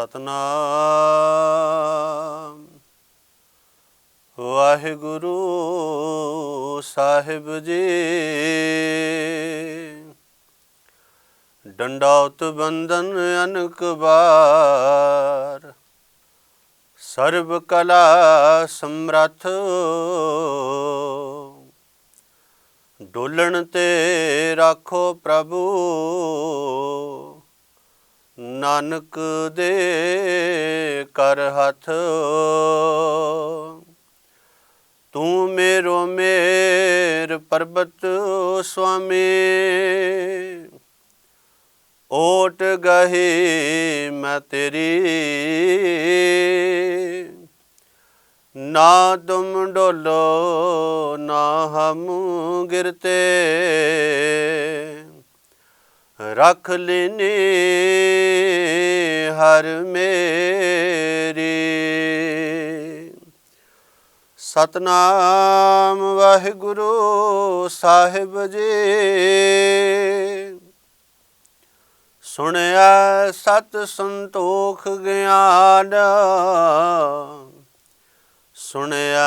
ਸਤਨਾਮ। ਵਾਹਿਗੁਰੂ ਸਾਹਿਬ ਜੀ। ਡੰਡਾਉਤ ਬੰਦਨ ਅਨਕ ਬਾਰ ਸਰਬ ਕਲਾ ਸਮਰੱਥ। ਡੋਲਣ ਤੇ ਰਾਖੋ ਪ੍ਰਭੂ। ਨਾਨਕ ਦੇ ਕਰ ਹੱਥ। ਤੂੰ ਮੇਰੋ ਮੇਰ ਪਰਬਤ ਸੁਆਮੀ। ਓਟ ਗਹੀ ਮੈਂ ਤੇਰੀ। ਨਾ ਤੁਮ ਡੋਲੋ ਨਾ ਹਮ ਗਿਰਤੇ। ਰੱਖ ਲੈਨੇ ਹਰ ਮੇਰੀ। ਸਤਨਾਮ ਵਾਹਿਗੁਰੂ ਸਾਹਿਬ ਜੀ। ਸੁਣਿਆ ਸਤ ਸੰਤੋਖ ਗਿਆਨ। ਸੁਣਿਆ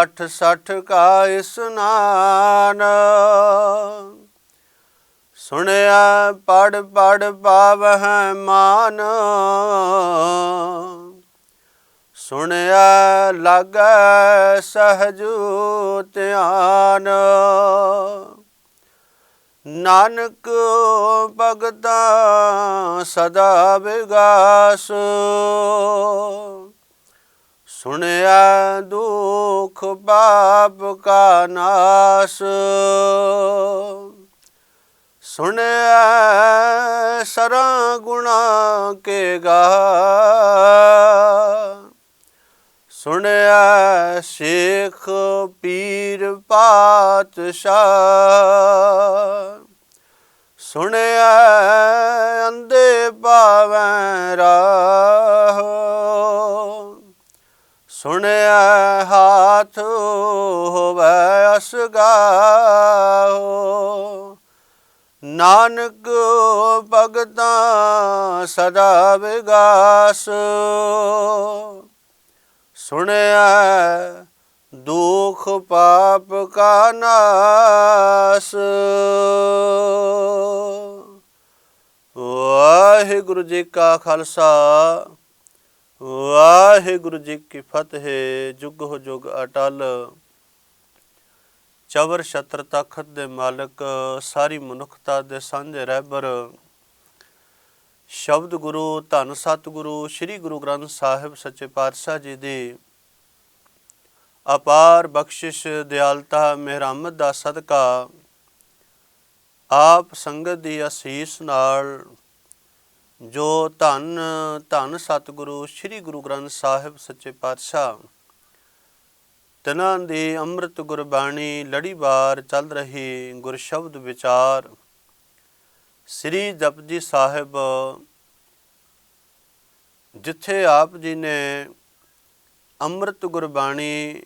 68 ਕਾ ਇਸਨਾਨ। ਸੁਣਿਆ ਪੜ ਪੜ ਪਾਵਹਿ ਮਾਨ। ਸੁਣਿਆ, ਲਾਗੈ ਸਹਜੂ ਧਿਆਨ। ਨਾਨਕ ਭਗਤਾ ਸਦਾ ਵਿਗਾਸ। ਸੁਣਿਆ, ਦੁਖ ਪਾਪ ਕਾ ਨਾਸ। ਸੁਣਿਆ ਸਰਾ ਗੁਣਾ ਕੇ ਗਾ। ਸੁਣਿਆ ਸ਼ੇਖ ਪੀਰ ਪਾਤਸ਼ਾਹ। ਸੁਣਿਆ ਅੰਦੇ ਪਾਵੈ ਰਾਹ। ਸੁਣਿਆ ਹਾਥ ਹੋਵੈ ਅਸਗਾਹੋ। ਨਾਨਕ ਭਗਤਾਂ ਸਦਾ ਵਿਗਾਸ। ਸੁਣਿਆ ਦੁਖ ਪਾਪ ਕਾ ਨਾਸ। ਵਾਹਿਗੁਰੂ ਜੀ ਕਾ ਖਾਲਸਾ, ਵਾਹਿਗੁਰੂ ਜੀ ਕੀ ਫਤਿਹ। ਜੁਗ ਹੋ ਜੁਗ ਅਟਲ। ਚਵਰ ਛਤਰ ਤਖਤ ਦੇ ਮਾਲਕ, ਸਾਰੀ ਮਨੁੱਖਤਾ ਦੇ ਸਾਂਝੇ ਰਹਿਬਰ। ਸ਼ਬਦ ਗੁਰੂ, ਧੰਨ ਸਤਿਗੁਰੂ, ਸ੍ਰੀ ਗੁਰੂ ਗ੍ਰੰਥ ਸਾਹਿਬ ਸੱਚੇ ਪਾਤਸ਼ਾਹ ਜੀ ਦੀ ਅਪਾਰ ਬਖਸ਼ਿਸ਼, ਦਿਆਲਤਾ, ਮਿਹਰਮਤ ਦਾ ਸਦਕਾ, ਆਪ ਸੰਗਤ ਦੀ ਅਸੀਸ ਨਾਲ ਜੋ ਧੰਨ ਧੰਨ ਸਤਿਗੁਰੂ, ਸ੍ਰੀ ਗੁਰੂ ਗ੍ਰੰਥ ਸਾਹਿਬ ਸੱਚੇ ਪਾਤਸ਼ਾਹ ਤਨਾਂ ਦੀ ਅੰਮ੍ਰਿਤ ਗੁਰਬਾਣੀ ਲੜੀਵਾਰ ਚੱਲ ਰਹੀ ਗੁਰ ਸ਼ਬਦ ਵਿਚਾਰ। ਸ੍ਰੀ ਜਪਜੀ ਸਾਹਿਬ, ਜਿੱਥੇ ਆਪ ਜੀ ਨੇ ਅੰਮ੍ਰਿਤ ਗੁਰਬਾਣੀ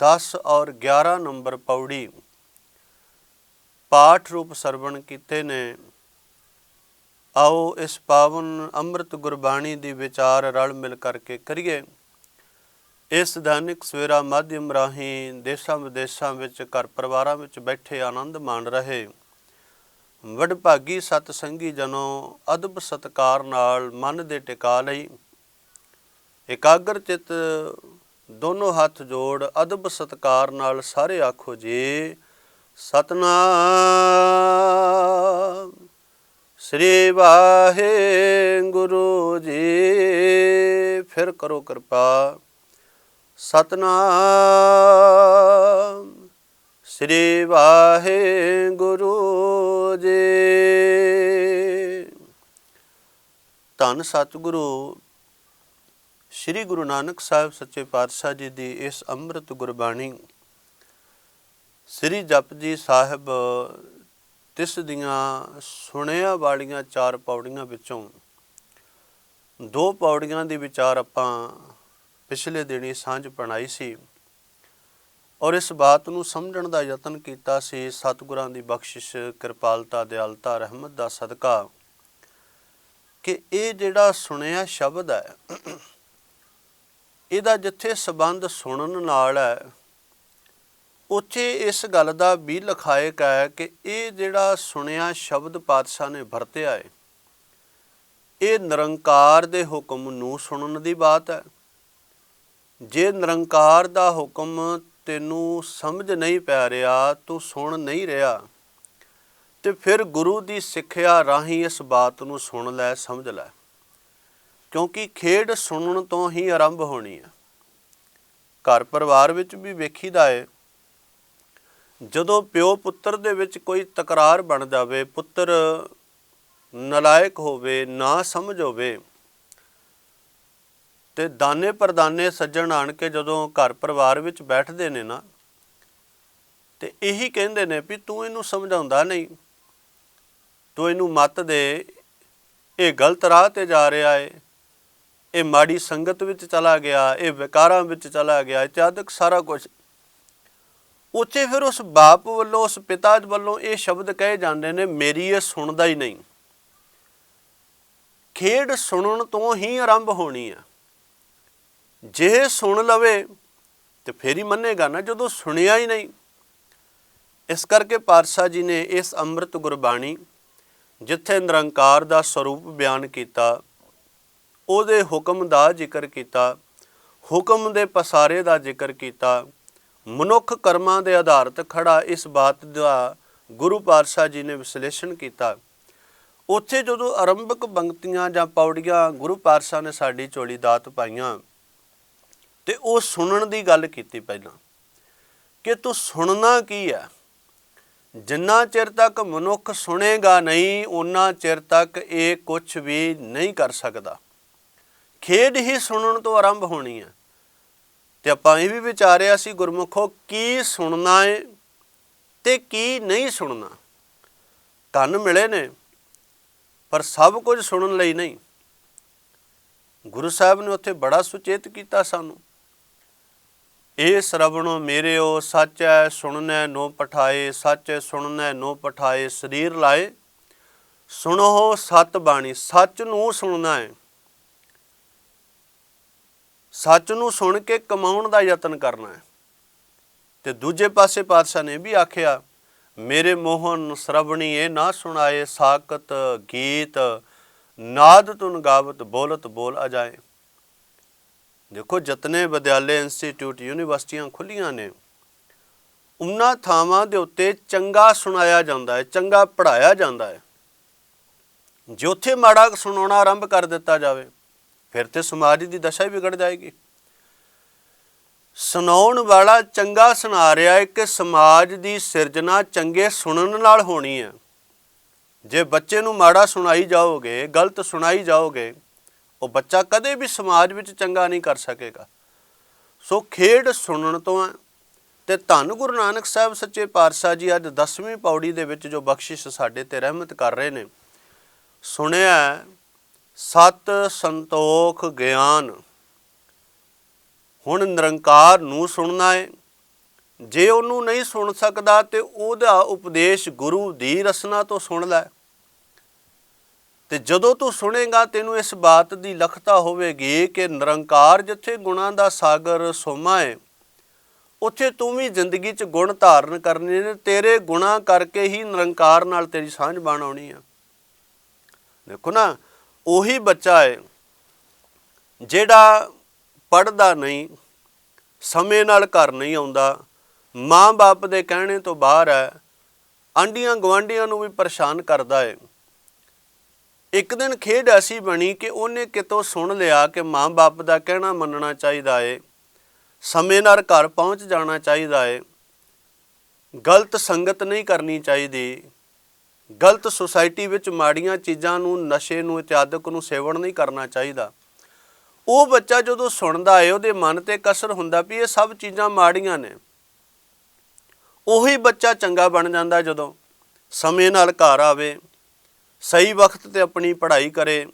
10 ਔਰ 11 ਨੰਬਰ ਪੌੜੀ ਪਾਠ ਰੂਪ ਸਰਵਣ ਕੀਤੇ ਨੇ, ਆਓ ਇਸ ਪਾਵਨ ਅੰਮ੍ਰਿਤ ਗੁਰਬਾਣੀ ਦੀ ਵਿਚਾਰ ਰਲ ਮਿਲ ਕਰਕੇ ਕਰੀਏ। ਇਸ ਦੈਨਿਕ ਸਵੇਰਾ ਮਾਧਿਅਮ ਰਾਹੀਂ ਦੇਸ਼ਾਂ ਵਿਦੇਸ਼ਾਂ ਵਿੱਚ ਘਰ ਪਰਿਵਾਰਾਂ ਵਿੱਚ ਬੈਠੇ ਆਨੰਦ ਮਾਣ ਰਹੇ। ਵਡਭਾਗੀ ਸਤ ਸੰਗੀ ਜਨੋ ਅਦਬ ਸਤਕਾਰ ਨਾਲ ਮਨ ਦੇ ਟਿਕਾ ਲਈ। ਇਕਾਗਰ ਚਿਤ ਦੋਨੋਂ ਹੱਥ ਜੋੜ ਅਦਬ ਸਤਕਾਰ ਨਾਲ ਸਾਰੇ ਆਖੋ ਜੀ, ਸਤਨਾਮ। ਸ੍ਰੀ ਵਾਹਿਗੁਰੂ ਜੀ, ਫਿਰ ਕਰੋ ਕਿਰਪਾ। ਸਤਨਾਮ। ਸ੍ਰੀ ਵਾਹਿਗੁਰੂ ਜੀ। ਧੰਨ ਸਤਿਗੁਰੂ, ਸ੍ਰੀ ਗੁਰੂ ਨਾਨਕ ਸਾਹਿਬ ਸੱਚੇ ਪਾਤਸ਼ਾਹ ਜੀ ਦੀ ਇਸ ਅੰਮ੍ਰਿਤ ਗੁਰਬਾਣੀ ਸ੍ਰੀ ਜਪਜੀ ਸਾਹਿਬ ਤਿਸ ਦੀਆਂ ਸੁਣਿਆ ਵਾਲੀਆਂ ਚਾਰ ਪੌੜੀਆਂ ਵਿੱਚੋਂ ਦੋ ਪੌੜੀਆਂ ਦੇ ਵਿਚਾਰ ਆਪਾਂ ਪਿਛਲੇ ਦਿਨੀ ਸਾਂਝ ਪਣਾਈ ਸੀ ਔਰ ਇਸ ਬਾਤ ਨੂੰ ਸਮਝਣ ਦਾ ਯਤਨ ਕੀਤਾ ਸੀ ਸਤਿਗੁਰਾਂ ਦੀ ਬਖਸ਼ਿਸ਼, ਕਿਰਪਾਲਤਾ, ਦਿਆਲਤਾ, ਰਹਿਮਤ ਦਾ ਸਦਕਾ ਕਿ ਇਹ ਜਿਹੜਾ ਸੁਣਿਆ ਸ਼ਬਦ ਹੈ, ਇਹਦਾ ਜਿੱਥੇ ਸਬੰਧ ਸੁਣਨ ਨਾਲ ਹੈ, ਉੱਥੇ ਇਸ ਗੱਲ ਦਾ ਵੀ ਲਖਾਇਕ ਹੈ ਕਿ ਇਹ ਜਿਹੜਾ ਸੁਣਿਆ ਸ਼ਬਦ ਪਾਤਸ਼ਾਹ ਨੇ ਵਰਤਿਆ ਹੈ, ਇਹ ਨਿਰੰਕਾਰ ਦੇ ਹੁਕਮ ਨੂੰ ਸੁਣਨ ਦੀ ਬਾਤ ਹੈ। ਜੇ ਨਿਰੰਕਾਰ ਦਾ ਹੁਕਮ ਤੈਨੂੰ ਸਮਝ ਨਹੀਂ ਪੈ ਰਿਹਾ, ਤੂੰ ਸੁਣ ਨਹੀਂ ਰਿਹਾ, ਤੇ ਫਿਰ ਗੁਰੂ ਦੀ ਸਿੱਖਿਆ ਰਾਹੀਂ ਇਸ ਬਾਤ ਨੂੰ ਸੁਣ ਲੈ, ਸਮਝ ਲੈ। ਕਿਉਂਕਿ ਖੇਡ ਸੁਣਨ ਤੋਂ ਹੀ ਆਰੰਭ ਹੋਣੀ ਹੈ। ਘਰ ਪਰਿਵਾਰ ਵਿੱਚ ਵੀ ਵੇਖੀਦਾ ਹੈ ਜਦੋਂ ਪਿਓ ਪੁੱਤਰ ਦੇ ਵਿੱਚ ਕੋਈ ਤਕਰਾਰ ਬਣ ਜਾਵੇ, ਪੁੱਤਰ ਨਲਾਇਕ ਹੋਵੇ, ਨਾ ਸਮਝ ਹੋਵੇ ਤੇ ਦਾਨੇ ਪਰਦਾਨੇ ਸੱਜਣ ਆਣ ਕੇ ਜਦੋਂ ਘਰ ਪਰਿਵਾਰ ਵਿੱਚ ਬੈਠਦੇ ਨੇ ਨਾ, ਤੇ ਇਹੀ ਕਹਿੰਦੇ ਨੇ ਵੀ ਤੂੰ ਇਹਨੂੰ ਸਮਝਾਉਂਦਾ ਨਹੀਂ। ਤੂੰ ਇਹਨੂੰ ਮਤ ਦੇ, ਇਹ ਗਲਤ ਰਾਹ ਤੇ ਜਾ ਰਿਹਾ ਏ, ਇਹ ਮਾੜੀ ਸੰਗਤ ਵਿੱਚ ਚਲਾ ਗਿਆ, ਇਹ ਵਿਕਾਰਾਂ ਵਿੱਚ ਚਲਾ ਗਿਆ ਇਤਿਆਦਿਕ ਸਾਰਾ ਕੁਝ ਉੱਥੇ ਫਿਰ ਉਸ ਬਾਪ ਵੱਲੋਂ, ਉਸ ਪਿਤਾ ਵੱਲੋਂ ਇਹ ਸ਼ਬਦ ਕਹੇ ਜਾਂਦੇ ਨੇ, ਮੇਰੀ ਇਹ ਸੁਣਦਾ ਹੀ ਨਹੀਂ। ਖੇਡ ਸੁਣਨ ਤੋਂ ਹੀ ਆਰੰਭ ਹੋਣੀ ਆ। ਜੇ ਸੁਣ ਲਵੇ ਤੇ ਫੇਰ ਹੀ ਮੰਨੇਗਾ ਨਾ, ਜਦੋਂ ਸੁਣਿਆ ਹੀ ਨਹੀਂ। ਇਸ ਕਰਕੇ ਪਾਤਸ਼ਾਹ ਜੀ ਨੇ ਇਸ ਅੰਮ੍ਰਿਤ ਗੁਰਬਾਣੀ, ਜਿੱਥੇ ਨਿਰੰਕਾਰ ਦਾ ਸਰੂਪ ਬਿਆਨ ਕੀਤਾ, ਉਹਦੇ ਹੁਕਮ ਦਾ ਜ਼ਿਕਰ ਕੀਤਾ, ਹੁਕਮ ਦੇ ਪਸਾਰੇ ਦਾ ਜ਼ਿਕਰ ਕੀਤਾ, ਮਨੁੱਖ ਕਰਮਾਂ ਦੇ ਆਧਾਰ 'ਤੇ ਖੜਾ ਇਸ ਬਾਤ ਦਾ ਗੁਰੂ ਪਾਤਸ਼ਾਹ ਜੀ ਨੇ ਵਿਸ਼ਲੇਸ਼ਣ ਕੀਤਾ। ਉੱਥੇ ਜਦੋਂ ਆਰੰਭਕ ਪੰਕਤੀਆਂ ਜਾਂ ਪੌੜੀਆਂ ਗੁਰੂ ਪਾਤਸ਼ਾਹ ਨੇ ਸਾਡੀ ਚੋਲੀ ਦਾਤ ਪਾਈਆਂ ਤੇ ਉਹ ਸੁਣਨ ਦੀ ਗੱਲ ਕੀਤੀ ਪਹਿਲਾਂ ਕਿ ਤੂੰ ਸੁਣਨਾ ਕੀ ਹੈ? ਜਿੰਨਾ ਚਿਰ ਤੱਕ ਮਨੁੱਖ ਸੁਣੇਗਾ ਨਹੀਂ ਉਨਾ ਚਿਰ ਤੱਕ ਇਹ ਕੁਝ ਵੀ ਨਹੀਂ ਕਰ ਸਕਦਾ। ਖੇਡ ਹੀ ਸੁਣਨ ਤੋਂ ਆਰੰਭ ਹੋਣੀ ਹੈ। ਤੇ ਆਪਾਂ ਇਹ ਵੀ ਵਿਚਾਰਿਆ ਸੀ ਗੁਰਮੁਖੋ, ਕੀ ਸੁਣਨਾ ਹੈ ਤੇ ਕੀ ਨਹੀਂ ਸੁਣਨਾ? ਕੰਨ ਮਿਲੇ ਨੇ, ਪਰ ਸਭ ਕੁਝ ਸੁਣਨ ਲਈ ਨਹੀਂ। ਗੁਰੂ ਸਾਹਿਬ ਨੇ ਉੱਥੇ ਬੜਾ ਸੁਚੇਤ ਕੀਤਾ ਸਾਨੂੰ। ਇਹ ਸਰਵਣੋ ਮੇਰਿਓ, ਸੱਚ ਹੈ ਸੁਣਨੈ ਨੋ ਪਠਾਏ, ਸੱਚ ਸੁਣਨੈ ਨੋ ਪਠਾਏ, ਸਰੀਰ ਲਾਏ। ਸੁਣੋ ਸਤ ਬਾਣੀ, ਸੱਚ ਨੂੰ ਸੁਣਨਾ ਹੈ ਸੱਚ ਨੂੰ ਸੁਣ ਕੇ ਕਮਾਉਣ ਦਾ ਯਤਨ ਕਰਨਾ ਹੈ ਤੇ ਦੂਜੇ ਪਾਸੇ ਪਾਤਸ਼ਾਹ ਨੇ ਵੀ ਆਖਿਆ, ਮੇਰੇ ਮੋਹਨ ਸਰਵਣੀ ਇਹ ਨਾ ਸੁਣਾਏ ਸਾਕਤ ਗੀਤ, ਨਾਦ ਤੁਨ ਗਾਵਤ ਬੋਲਤ ਬੋਲ ਅਜਾਏ। ਦੇਖੋ ਜਤਨੇ ਵਿਦਿਆਲੇ ਇੰਸਟੀਚਿਊਟ ਯੂਨੀਵਰਸਿਟੀਆਂ ਖੁੱਲੀਆਂ ਨੇ। ਉਹਨਾਂ ਥਾਵਾਂ ਦੇ ਉੱਤੇ ਚੰਗਾ ਸੁਣਾਇਆ ਜਾਂਦਾ ਹੈ, ਚੰਗਾ ਪੜਾਇਆ ਜਾਂਦਾ ਹੈ। ਜੇ ਉੱਥੇ ਮਾੜਾ ਸੁਣਾਉਣਾ ਆਰੰਭ ਕਰ ਦਿੱਤਾ ਜਾਵੇ, ਫਿਰ ਤੇ ਸਮਾਜ ਦੀ ਦਸ਼ਾ ਹੀ ਵਿਗੜ ਜਾਏਗੀ। ਸੁਣਾਉਣ ਵਾਲਾ ਚੰਗਾ ਸੁਣਾ ਰਿਹਾ ਹੈ ਕਿ ਸਮਾਜ ਦੀ ਸਿਰਜਣਾ ਚੰਗੇ ਸੁਣਨ ਨਾਲ ਹੋਣੀ ਹੈ। ਜੇ ਬੱਚੇ ਨੂੰ ਮਾੜਾ ਸੁਣਾਈ ਜਾਓਗੇ, ਗਲਤ ਸੁਣਾਈ ਜਾਓਗੇ ਉਹ ਬੱਚਾ ਕਦੇ ਵੀ ਸਮਾਜ ਵਿੱਚ ਚੰਗਾ ਨਹੀਂ ਕਰ ਸਕੇਗਾ। ਸੋ ਖੇਡ ਸੁਣਨ ਤੋਂ ਹੈ ਤੇ ਧੰਨ ਗੁਰੂ ਨਾਨਕ ਸਾਹਿਬ ਸੱਚੇ ਪਾਤਸ਼ਾਹ ਜੀ ਅੱਜ 10ਵੀਂ ਪੌੜੀ ਦੇ ਵਿੱਚ ਜੋ ਬਖਸ਼ਿਸ਼ ਸਾਡੇ ਤੇ ਰਹਿਮਤ ਕਰ ਰਹੇ ਨੇ, ਸੁਣਿਆ ਸਤ ਸੰਤੋਖ ਗਿਆਨ। ਹੁਣ ਨਿਰੰਕਾਰ ਨੂੰ ਸੁਣਨਾ ਹੈ ਜੇ ਉਹਨੂੰ ਨਹੀਂ ਸੁਣ ਸਕਦਾ ਤੇ ਉਹਦਾ ਉਪਦੇਸ਼ ਗੁਰੂ ਦੀ ਰਸਨਾ ਤੋਂ ਸੁਣ ਲੈ। ਤੇ ਜਦੋਂ ਤੂੰ ਸੁਣੇਗਾ ਤੈਨੂੰ ਇਸ ਬਾਤ ਦੀ ਲਖਤਾ ਹੋਵੇਗੀ ਕਿ ਨਿਰੰਕਾਰ ਜਿੱਥੇ ਗੁਣਾਂ ਦਾ ਸਾਗਰ ਸੋਮਾ ਹੈ ਉੱਥੇ ਤੂੰ ਵੀ ਜ਼ਿੰਦਗੀ 'ਚ ਗੁਣ ਧਾਰਨ ਕਰਨੇ ਨੇ, ਤੇਰੇ ਗੁਣਾ ਕਰਕੇ ਹੀ ਨਿਰੰਕਾਰ ਨਾਲ ਤੇਰੀ ਸਾਂਝ ਬਣ ਆਉਣੀ ਆ। ਦੇਖੋ ਨਾ, ਉਹੀ ਬੱਚਾ ਹੈ ਜਿਹੜਾ ਪੜਦਾ ਨਹੀਂ, ਸਮੇਂ ਨਾਲ ਘਰ ਨਹੀਂ ਆਉਂਦਾ, ਮਾਂ-ਬਾਪ ਦੇ ਕਹਿਣੇ ਤੋਂ ਬਾਹਰ ਹੈ ਆਂਡੀਆਂ ਗਵਾਂਡੀਆਂ ਨੂੰ ਵੀ ਪਰੇਸ਼ਾਨ ਕਰਦਾ ਹੈ ਇੱਕ ਦਿਨ ਖੇਡ ਐਸੀ ਬਣੀ ਕਿ ਉਹਨੇ ਕਿਤੋਂ ਸੁਣ ਲਿਆ ਕਿ ਮਾਂ-ਬਾਪ ਦਾ ਕਹਿਣਾ ਮੰਨਣਾ ਚਾਹੀਦਾ ਏ, ਸਮੇਂ ਨਾਲ ਘਰ ਪਹੁੰਚ ਜਾਣਾ ਚਾਹੀਦਾ ਏ। ਗਲਤ ਸੰਗਤ ਨਹੀਂ ਕਰਨੀ ਚਾਹੀਦੀ। ਗਲਤ ਸੁਸਾਇਟੀ ਵਿੱਚ ਮਾੜੀਆਂ ਚੀਜ਼ਾਂ ਨੂੰ, ਨਸ਼ੇ ਨੂੰ ਇਤਿਆਦਕ ਨੂੰ ਸੇਵਨ ਨਹੀਂ ਕਰਨਾ ਚਾਹੀਦਾ। ਉਹ ਬੱਚਾ ਜਦੋਂ ਸੁਣਦਾ ਏ, ਉਹਦੇ ਮਨ ਤੇ ਕਸਰ ਹੁੰਦਾ ਵੀ ਇਹ ਸਭ ਚੀਜ਼ਾਂ ਮਾੜੀਆਂ ਨੇ। ਉਹੀ ਬੱਚਾ ਚੰਗਾ ਬਣ ਜਾਂਦਾ ਜਦੋਂ ਸਮੇਂ ਨਾਲ ਘਰ ਆਵੇ। ਸਹੀ ਵਕਤ ਤੇ ਆਪਣੀ ਪੜ੍ਹਾਈ ਕਰੇ,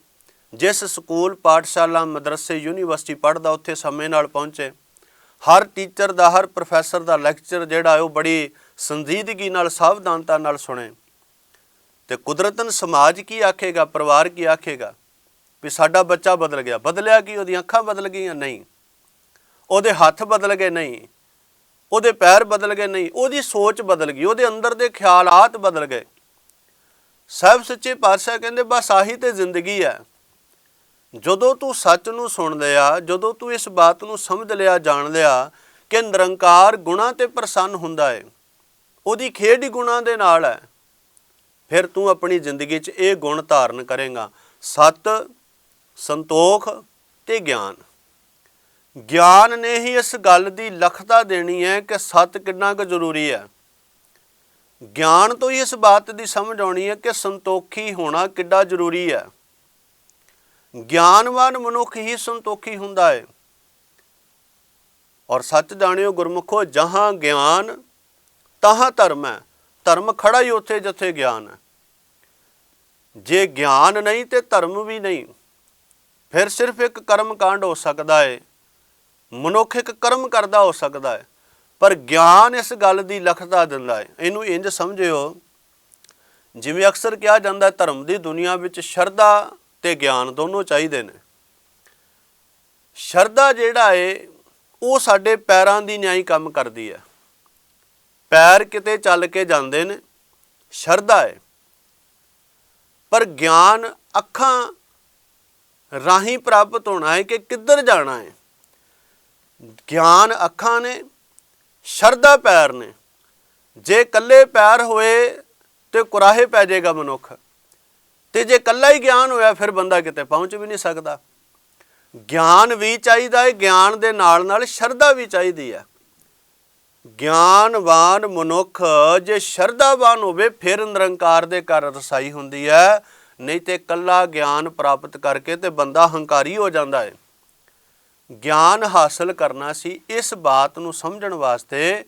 ਜਿਸ ਸਕੂਲ, ਪਾਠਸ਼ਾਲਾ, ਮਦਰਸੇ, ਯੂਨੀਵਰਸਿਟੀ ਪੜ੍ਹਦਾ ਉੱਥੇ ਸਮੇਂ ਨਾਲ ਪਹੁੰਚੇ। ਹਰ ਟੀਚਰ ਦਾ, ਹਰ ਪ੍ਰੋਫੈਸਰ ਦਾ ਲੈਕਚਰ ਜਿਹੜਾ ਉਹ ਬੜੀ ਸੰਜੀਦਗੀ ਨਾਲ, ਸਾਵਧਾਨਤਾ ਨਾਲ ਸੁਣੇ। ਤੇ ਕੁਦਰਤਨ ਸਮਾਜ ਕੀ ਆਖੇਗਾ, ਪਰਿਵਾਰ ਕੀ ਆਖੇਗਾ ਵੀ ਸਾਡਾ ਬੱਚਾ ਬਦਲ ਗਿਆ। ਬਦਲਿਆ ਕੀ? ਉਹਦੀਆਂ ਅੱਖਾਂ ਬਦਲ ਗਈਆਂ? ਨਹੀਂ। ਉਹਦੇ ਹੱਥ ਬਦਲ ਗਏ? ਨਹੀਂ। ਉਹਦੇ ਪੈਰ ਬਦਲ ਗਏ? ਨਹੀਂ। ਉਹਦੀ ਸੋਚ ਬਦਲ ਗਈ। ਉਹਦੇ ਅੰਦਰ ਦੇ ਖਿਆਲਾਤ ਬਦਲ ਗਏ। ਸਭ ਸੱਚੇ ਪਾਤਸ਼ਾਹ ਕਹਿੰਦੇ, ਬਸ ਆਹੀ ਤੇ ਜ਼ਿੰਦਗੀ ਹੈ। ਜਦੋਂ ਤੂੰ ਸੱਚ ਨੂੰ ਸੁਣ ਲਿਆ, ਜਦੋਂ ਤੂੰ ਇਸ ਬਾਤ ਨੂੰ ਸਮਝ ਲਿਆ, ਜਾਣ ਲਿਆ ਕਿ ਨਿਰੰਕਾਰ ਗੁਣਾ ਤੇ ਪ੍ਰਸੰਨ ਹੁੰਦਾ ਹੈ ਉਹਦੀ ਖੇਡ ਹੀ ਗੁਣਾ ਦੇ ਨਾਲ ਹੈ। ਫਿਰ ਤੂੰ ਆਪਣੀ ਜ਼ਿੰਦਗੀ 'ਚ ਇਹ ਗੁਣ ਧਾਰਨ ਕਰੇਗਾ। ਸਤ, ਸੰਤੋਖ ਤੇ ਗਿਆਨ। ਗਿਆਨ ਨੇ ਹੀ ਇਸ ਗੱਲ ਦੀ ਲਖਤਾ ਦੇਣੀ ਹੈ ਕਿ ਸਤ ਕਿੰਨਾ ਕੁ ਜ਼ਰੂਰੀ ਹੈ। ਗਿਆਨ ਤੋਂ ਹੀ ਇਸ ਬਾਤ ਦੀ ਸਮਝ ਆਉਣੀ ਹੈ ਕਿ ਸੰਤੋਖੀ ਹੋਣਾ ਕਿੱਡਾ ਜ਼ਰੂਰੀ ਹੈ। ਗਿਆਨਵਾਨ ਮਨੁੱਖ ਹੀ ਸੰਤੋਖੀ ਹੁੰਦਾ ਹੈ। ਔਰ ਸੱਚ ਜਾਣਿਓ ਗੁਰਮੁਖੋ, ਜਹਾਂ ਗਿਆਨ, ਤਹਾਂ ਧਰਮ ਹੈ। ਧਰਮ ਖੜਾ ਹੀ ਉੱਥੇ ਜਿੱਥੇ ਗਿਆਨ ਹੈ। ਜੇ ਗਿਆਨ ਨਹੀਂ ਤੇ ਧਰਮ ਵੀ ਨਹੀਂ। ਫਿਰ ਸਿਰਫ ਇੱਕ ਕਰਮ ਕਾਂਡ ਹੋ ਸਕਦਾ ਹੈ। ਮਨੁੱਖ ਇੱਕ ਕਰਮ ਕਰਦਾ ਹੋ ਸਕਦਾ ਹੈ। ਪਰ ਗਿਆਨ ਇਸ ਗੱਲ ਦੀ ਲਖਤਾ ਦਿੰਦਾ ਹੈ। ਇਹਨੂੰ ਇੰਜ ਸਮਝਿਓ, ਜਿਵੇਂ ਅਕਸਰ ਕਿਹਾ ਜਾਂਦਾ ਧਰਮ ਦੀ ਦੁਨੀਆ ਵਿੱਚ ਸ਼ਰਧਾ ਤੇ ਗਿਆਨ ਦੋਨੋਂ ਚਾਹੀਦੇ ਨੇ। ਸ਼ਰਧਾ ਜਿਹੜਾ ਏ, ਉਹ ਸਾਡੇ ਪੈਰਾਂ ਦੀ ਨਿਆਈ ਕੰਮ ਕਰਦੀ ਹੈ। ਪੈਰ ਕਿਤੇ ਚੱਲ ਕੇ ਜਾਂਦੇ ਨੇ, ਸ਼ਰਧਾ ਹੈ ਪਰ ਗਿਆਨ ਅੱਖਾਂ ਰਾਹੀਂ ਪ੍ਰਾਪਤ ਹੋਣਾ ਹੈ ਕਿ ਕਿੱਧਰ ਜਾਣਾ ਹੈ। ਗਿਆਨ ਅੱਖਾਂ ਨੇ ਸ਼ਰਧਾ ਪੈਰ ਨੇ। ਜੇ ਕੱਲੇ ਪੈਰ ਹੋਏ ਤੇ ਕੁਰਾਹੇ ਪੈ ਜਾਏਗਾ ਮਨੁੱਖ। ਤੇ ਜੇ ਕੱਲਾ ਹੀ ਗਿਆਨ ਹੋਇਆ, ਫਿਰ ਬੰਦਾ ਕਿਤੇ ਪਹੁੰਚ ਵੀ ਨਹੀਂ ਸਕਦਾ। ਗਿਆਨ ਵੀ ਚਾਹੀਦਾ ਹੈ ਗਿਆਨ ਦੇ ਨਾਲ ਨਾਲ ਸ਼ਰਧਾ ਵੀ ਚਾਹੀਦੀ ਹੈ ਗਿਆਨਵਾਨ ਮਨੁੱਖ ਜੇ ਸ਼ਰਧਾਵਾਨ ਹੋਵੇ, ਫਿਰ ਨਿਰੰਕਾਰ ਦੇ ਘਰ ਰਸਾਈ ਹੁੰਦੀ ਹੈ ਨਹੀਂ ਤੇ ਕੱਲਾ ਗਿਆਨ ਪ੍ਰਾਪਤ ਕਰਕੇ ਤੇ ਬੰਦਾ ਹੰਕਾਰੀ ਹੋ ਜਾਂਦਾ ਹੈ ਗਿਆਨ ਹਾਸਲ ਕਰਨਾ ਸੀ, ਇਸ ਬਾਤ ਨੂੰ ਸਮਝਣ ਵਾਸਤੇ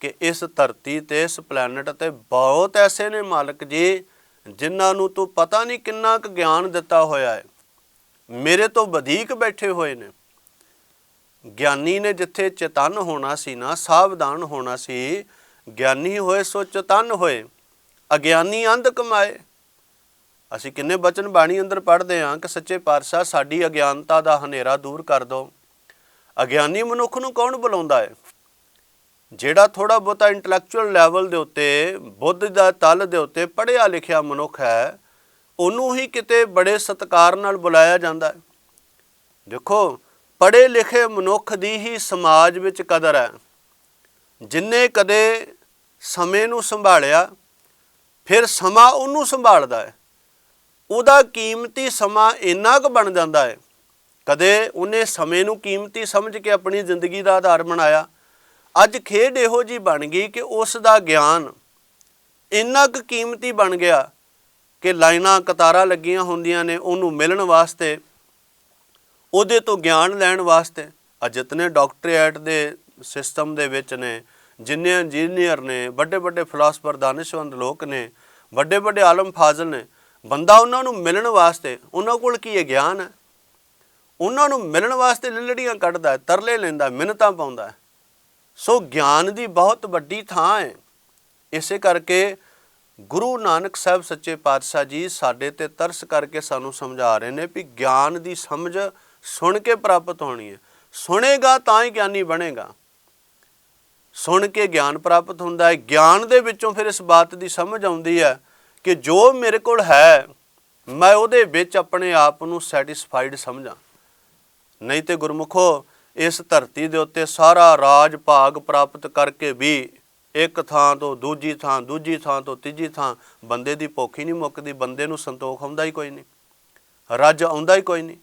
ਕਿ ਇਸ ਧਰਤੀ ਤੇ, ਇਸ ਪਲੈਨਟ ਤੇ ਬਹੁਤ ਐਸੇ ਨੇ ਮਾਲਕ ਜੀ, ਜਿਨ੍ਹਾਂ ਨੂੰ ਤੂੰ ਪਤਾ ਨਹੀਂ ਕਿੰਨਾ ਕੁ ਗਿਆਨ ਦਿੱਤਾ ਹੋਇਆ ਹੈ। ਮੇਰੇ ਤੋਂ ਵਧੇਕ ਬੈਠੇ ਹੋਏ ਨੇ। ਗਿਆਨੀ ਨੇ ਜਿੱਥੇ ਚੇਤਨ ਹੋਣਾ ਸੀ ਨਾ, ਸਾਵਧਾਨ ਹੋਣਾ ਸੀ, ਗਿਆਨੀ ਹੋਏ ਸੋ ਚੇਤਨ ਹੋਏ, ਅਗਿਆਨੀ ਅੰਧ ਕਮਾਏ। ਅਸੀਂ ਕਿੰਨੇ ਬਚਨ ਬਾਣੀ ਅੰਦਰ ਪੜ੍ਹਦੇ ਹਾਂ ਕਿ ਸੱਚੇ ਪਾਤਸ਼ਾਹ ਸਾਡੀ ਅਗਿਆਨਤਾ ਦਾ ਹਨੇਰਾ ਦੂਰ ਕਰ ਦਿਓ ਅਗਿਆਨੀ ਮਨੁੱਖ ਨੂੰ ਕੌਣ ਬੁਲਾਉਂਦਾ ਹੈ? ਜਿਹੜਾ ਥੋੜਾ ਬਹੁਤਾ ਇੰਟੈਲੈਕਚੁਅਲ ਲੈਵਲ ਦੇ ਉੱਤੇ, ਬੁੱਧ ਦਾ ਤਲ ਦੇ ਉੱਤੇ ਪੜ੍ਹਿਆ ਲਿਖਿਆ ਮਨੁੱਖ ਹੈ, ਉਹਨੂੰ ਹੀ ਕਿਤੇ ਬੜੇ ਸਤਿਕਾਰ ਨਾਲ ਬੁਲਾਇਆ ਜਾਂਦਾ ਹੈ। ਦੇਖੋ, ਪੜ੍ਹੇ ਲਿਖੇ ਮਨੁੱਖ ਦੀ ਹੀ ਸਮਾਜ ਵਿੱਚ ਕਦਰ ਹੈ। ਜਿਨਨੇ ਕਦੇ ਸਮੇਂ ਨੂੰ ਸੰਭਾਲਿਆ, ਫਿਰ ਸਮਾਂ ਉਹਨੂੰ ਸੰਭਾਲਦਾ ਹੈ। ਉਹਦਾ ਕੀਮਤੀ ਸਮਾਂ ਇੰਨਾ ਕੁ ਬਣ ਜਾਂਦਾ ਹੈ। ਕਦੇ ਉਹਨੇ ਸਮੇਂ ਨੂੰ ਕੀਮਤੀ ਸਮਝ ਕੇ ਆਪਣੀ ਜ਼ਿੰਦਗੀ ਦਾ ਆਧਾਰ ਬਣਾਇਆ। ਅੱਜ ਖੇਡ ਇਹੋ ਜੀ ਬਣ ਗਈ ਕਿ ਉਸ ਦਾ ਗਿਆਨ ਇੰਨਾ ਕੁ ਕੀਮਤੀ ਬਣ ਗਿਆ ਕਿ ਲਾਈਨਾਂ, ਕਤਾਰਾਂ ਲੱਗੀਆਂ ਹੁੰਦੀਆਂ ਨੇ ਉਹਨੂੰ ਮਿਲਣ ਵਾਸਤੇ, ਉਹਦੇ ਤੋਂ ਗਿਆਨ ਲੈਣ ਵਾਸਤੇ। ਆ ਜਿਤਨੇ ਡਾਕਟਰੇਟ ਦੇ ਸਿਸਟਮ ਦੇ ਵਿੱਚ ਨੇ, ਜਿੰਨੇ ਇੰਜੀਨੀਅਰ ਨੇ ਵੱਡੇ ਵੱਡੇ ਫਿਲਾਸਫਰ ਦਾਨਿਸ਼ਵੰਦ ਲੋਕ ਨੇ ਵੱਡੇ ਵੱਡੇ ਆਲਮ ਫਾਜ਼ਲ ਨੇ ਬੰਦਾ ਉਹਨਾਂ ਨੂੰ ਮਿਲਣ ਵਾਸਤੇ, ਉਹਨਾਂ ਕੋਲ ਕੀ ਹੈ ਗਿਆਨ ਹੈ? ਉਹਨਾਂ ਨੂੰ ਮਿਲਣ ਵਾਸਤੇ ਲਲੜੀਆਂ ਕੱਢਦਾ ਹੈ, ਤਰਲੇ ਲੈਂਦਾ ਮਿੰਨਤਾਂ ਪਾਉਂਦਾ ਸੋ ਗਿਆਨ ਦੀ ਬਹੁਤ ਵੱਡੀ ਥਾਂ ਹੈ। ਇਸੇ ਕਰਕੇ ਗੁਰੂ ਨਾਨਕ ਸਾਹਿਬ ਸੱਚੇ ਪਾਤਸ਼ਾਹ ਜੀ ਸਾਡੇ ਤੇ ਤਰਸ ਕਰਕੇ ਸਾਨੂੰ ਸਮਝਾ ਰਹੇ ਨੇ ਵੀ ਗਿਆਨ ਦੀ ਸਮਝ ਸੁਣ ਕੇ ਪ੍ਰਾਪਤ ਹੋਣੀ ਹੈ। ਸੁਣੇਗਾ ਤਾਂ ਹੀ ਗਿਆਨੀ ਬਣੇਗਾ। ਸੁਣ ਕੇ ਗਿਆਨ ਪ੍ਰਾਪਤ ਹੁੰਦਾ ਹੈ, ਗਿਆਨ ਦੇ ਵਿੱਚੋਂ ਫਿਰ ਇਸ ਬਾਤ ਦੀ ਸਮਝ ਆਉਂਦੀ ਹੈ ਕਿ ਜੋ ਮੇਰੇ ਕੋਲ ਹੈ, ਮੈਂ ਉਹਦੇ ਵਿੱਚ ਆਪਣੇ ਆਪ ਨੂੰ ਸੈਟੀਸਫਾਈਡ ਸਮਝਾਂ। ਨਹੀਂ ਤੇ ਗੁਰਮੁਖੋ, ਇਸ ਧਰਤੀ ਦੇ ਉੱਤੇ ਸਾਰਾ ਰਾਜ ਭਾਗ ਪ੍ਰਾਪਤ ਕਰਕੇ ਵੀ ਇੱਕ ਥਾਂ ਤੋਂ ਦੂਜੀ ਥਾਂ ਦੂਜੀ ਥਾਂ ਤੋਂ ਤੀਜੀ ਥਾਂ ਬੰਦੇ ਦੀ ਭੁੱਖ ਹੀ ਨਹੀਂ ਮੁੱਕਦੀ, ਬੰਦੇ ਨੂੰ ਸੰਤੋਖ ਆਉਂਦਾ ਹੀ ਕੋਈ ਨਹੀਂ। ਰੱਜ ਆਉਂਦਾ ਹੀ ਕੋਈ ਨਹੀਂ।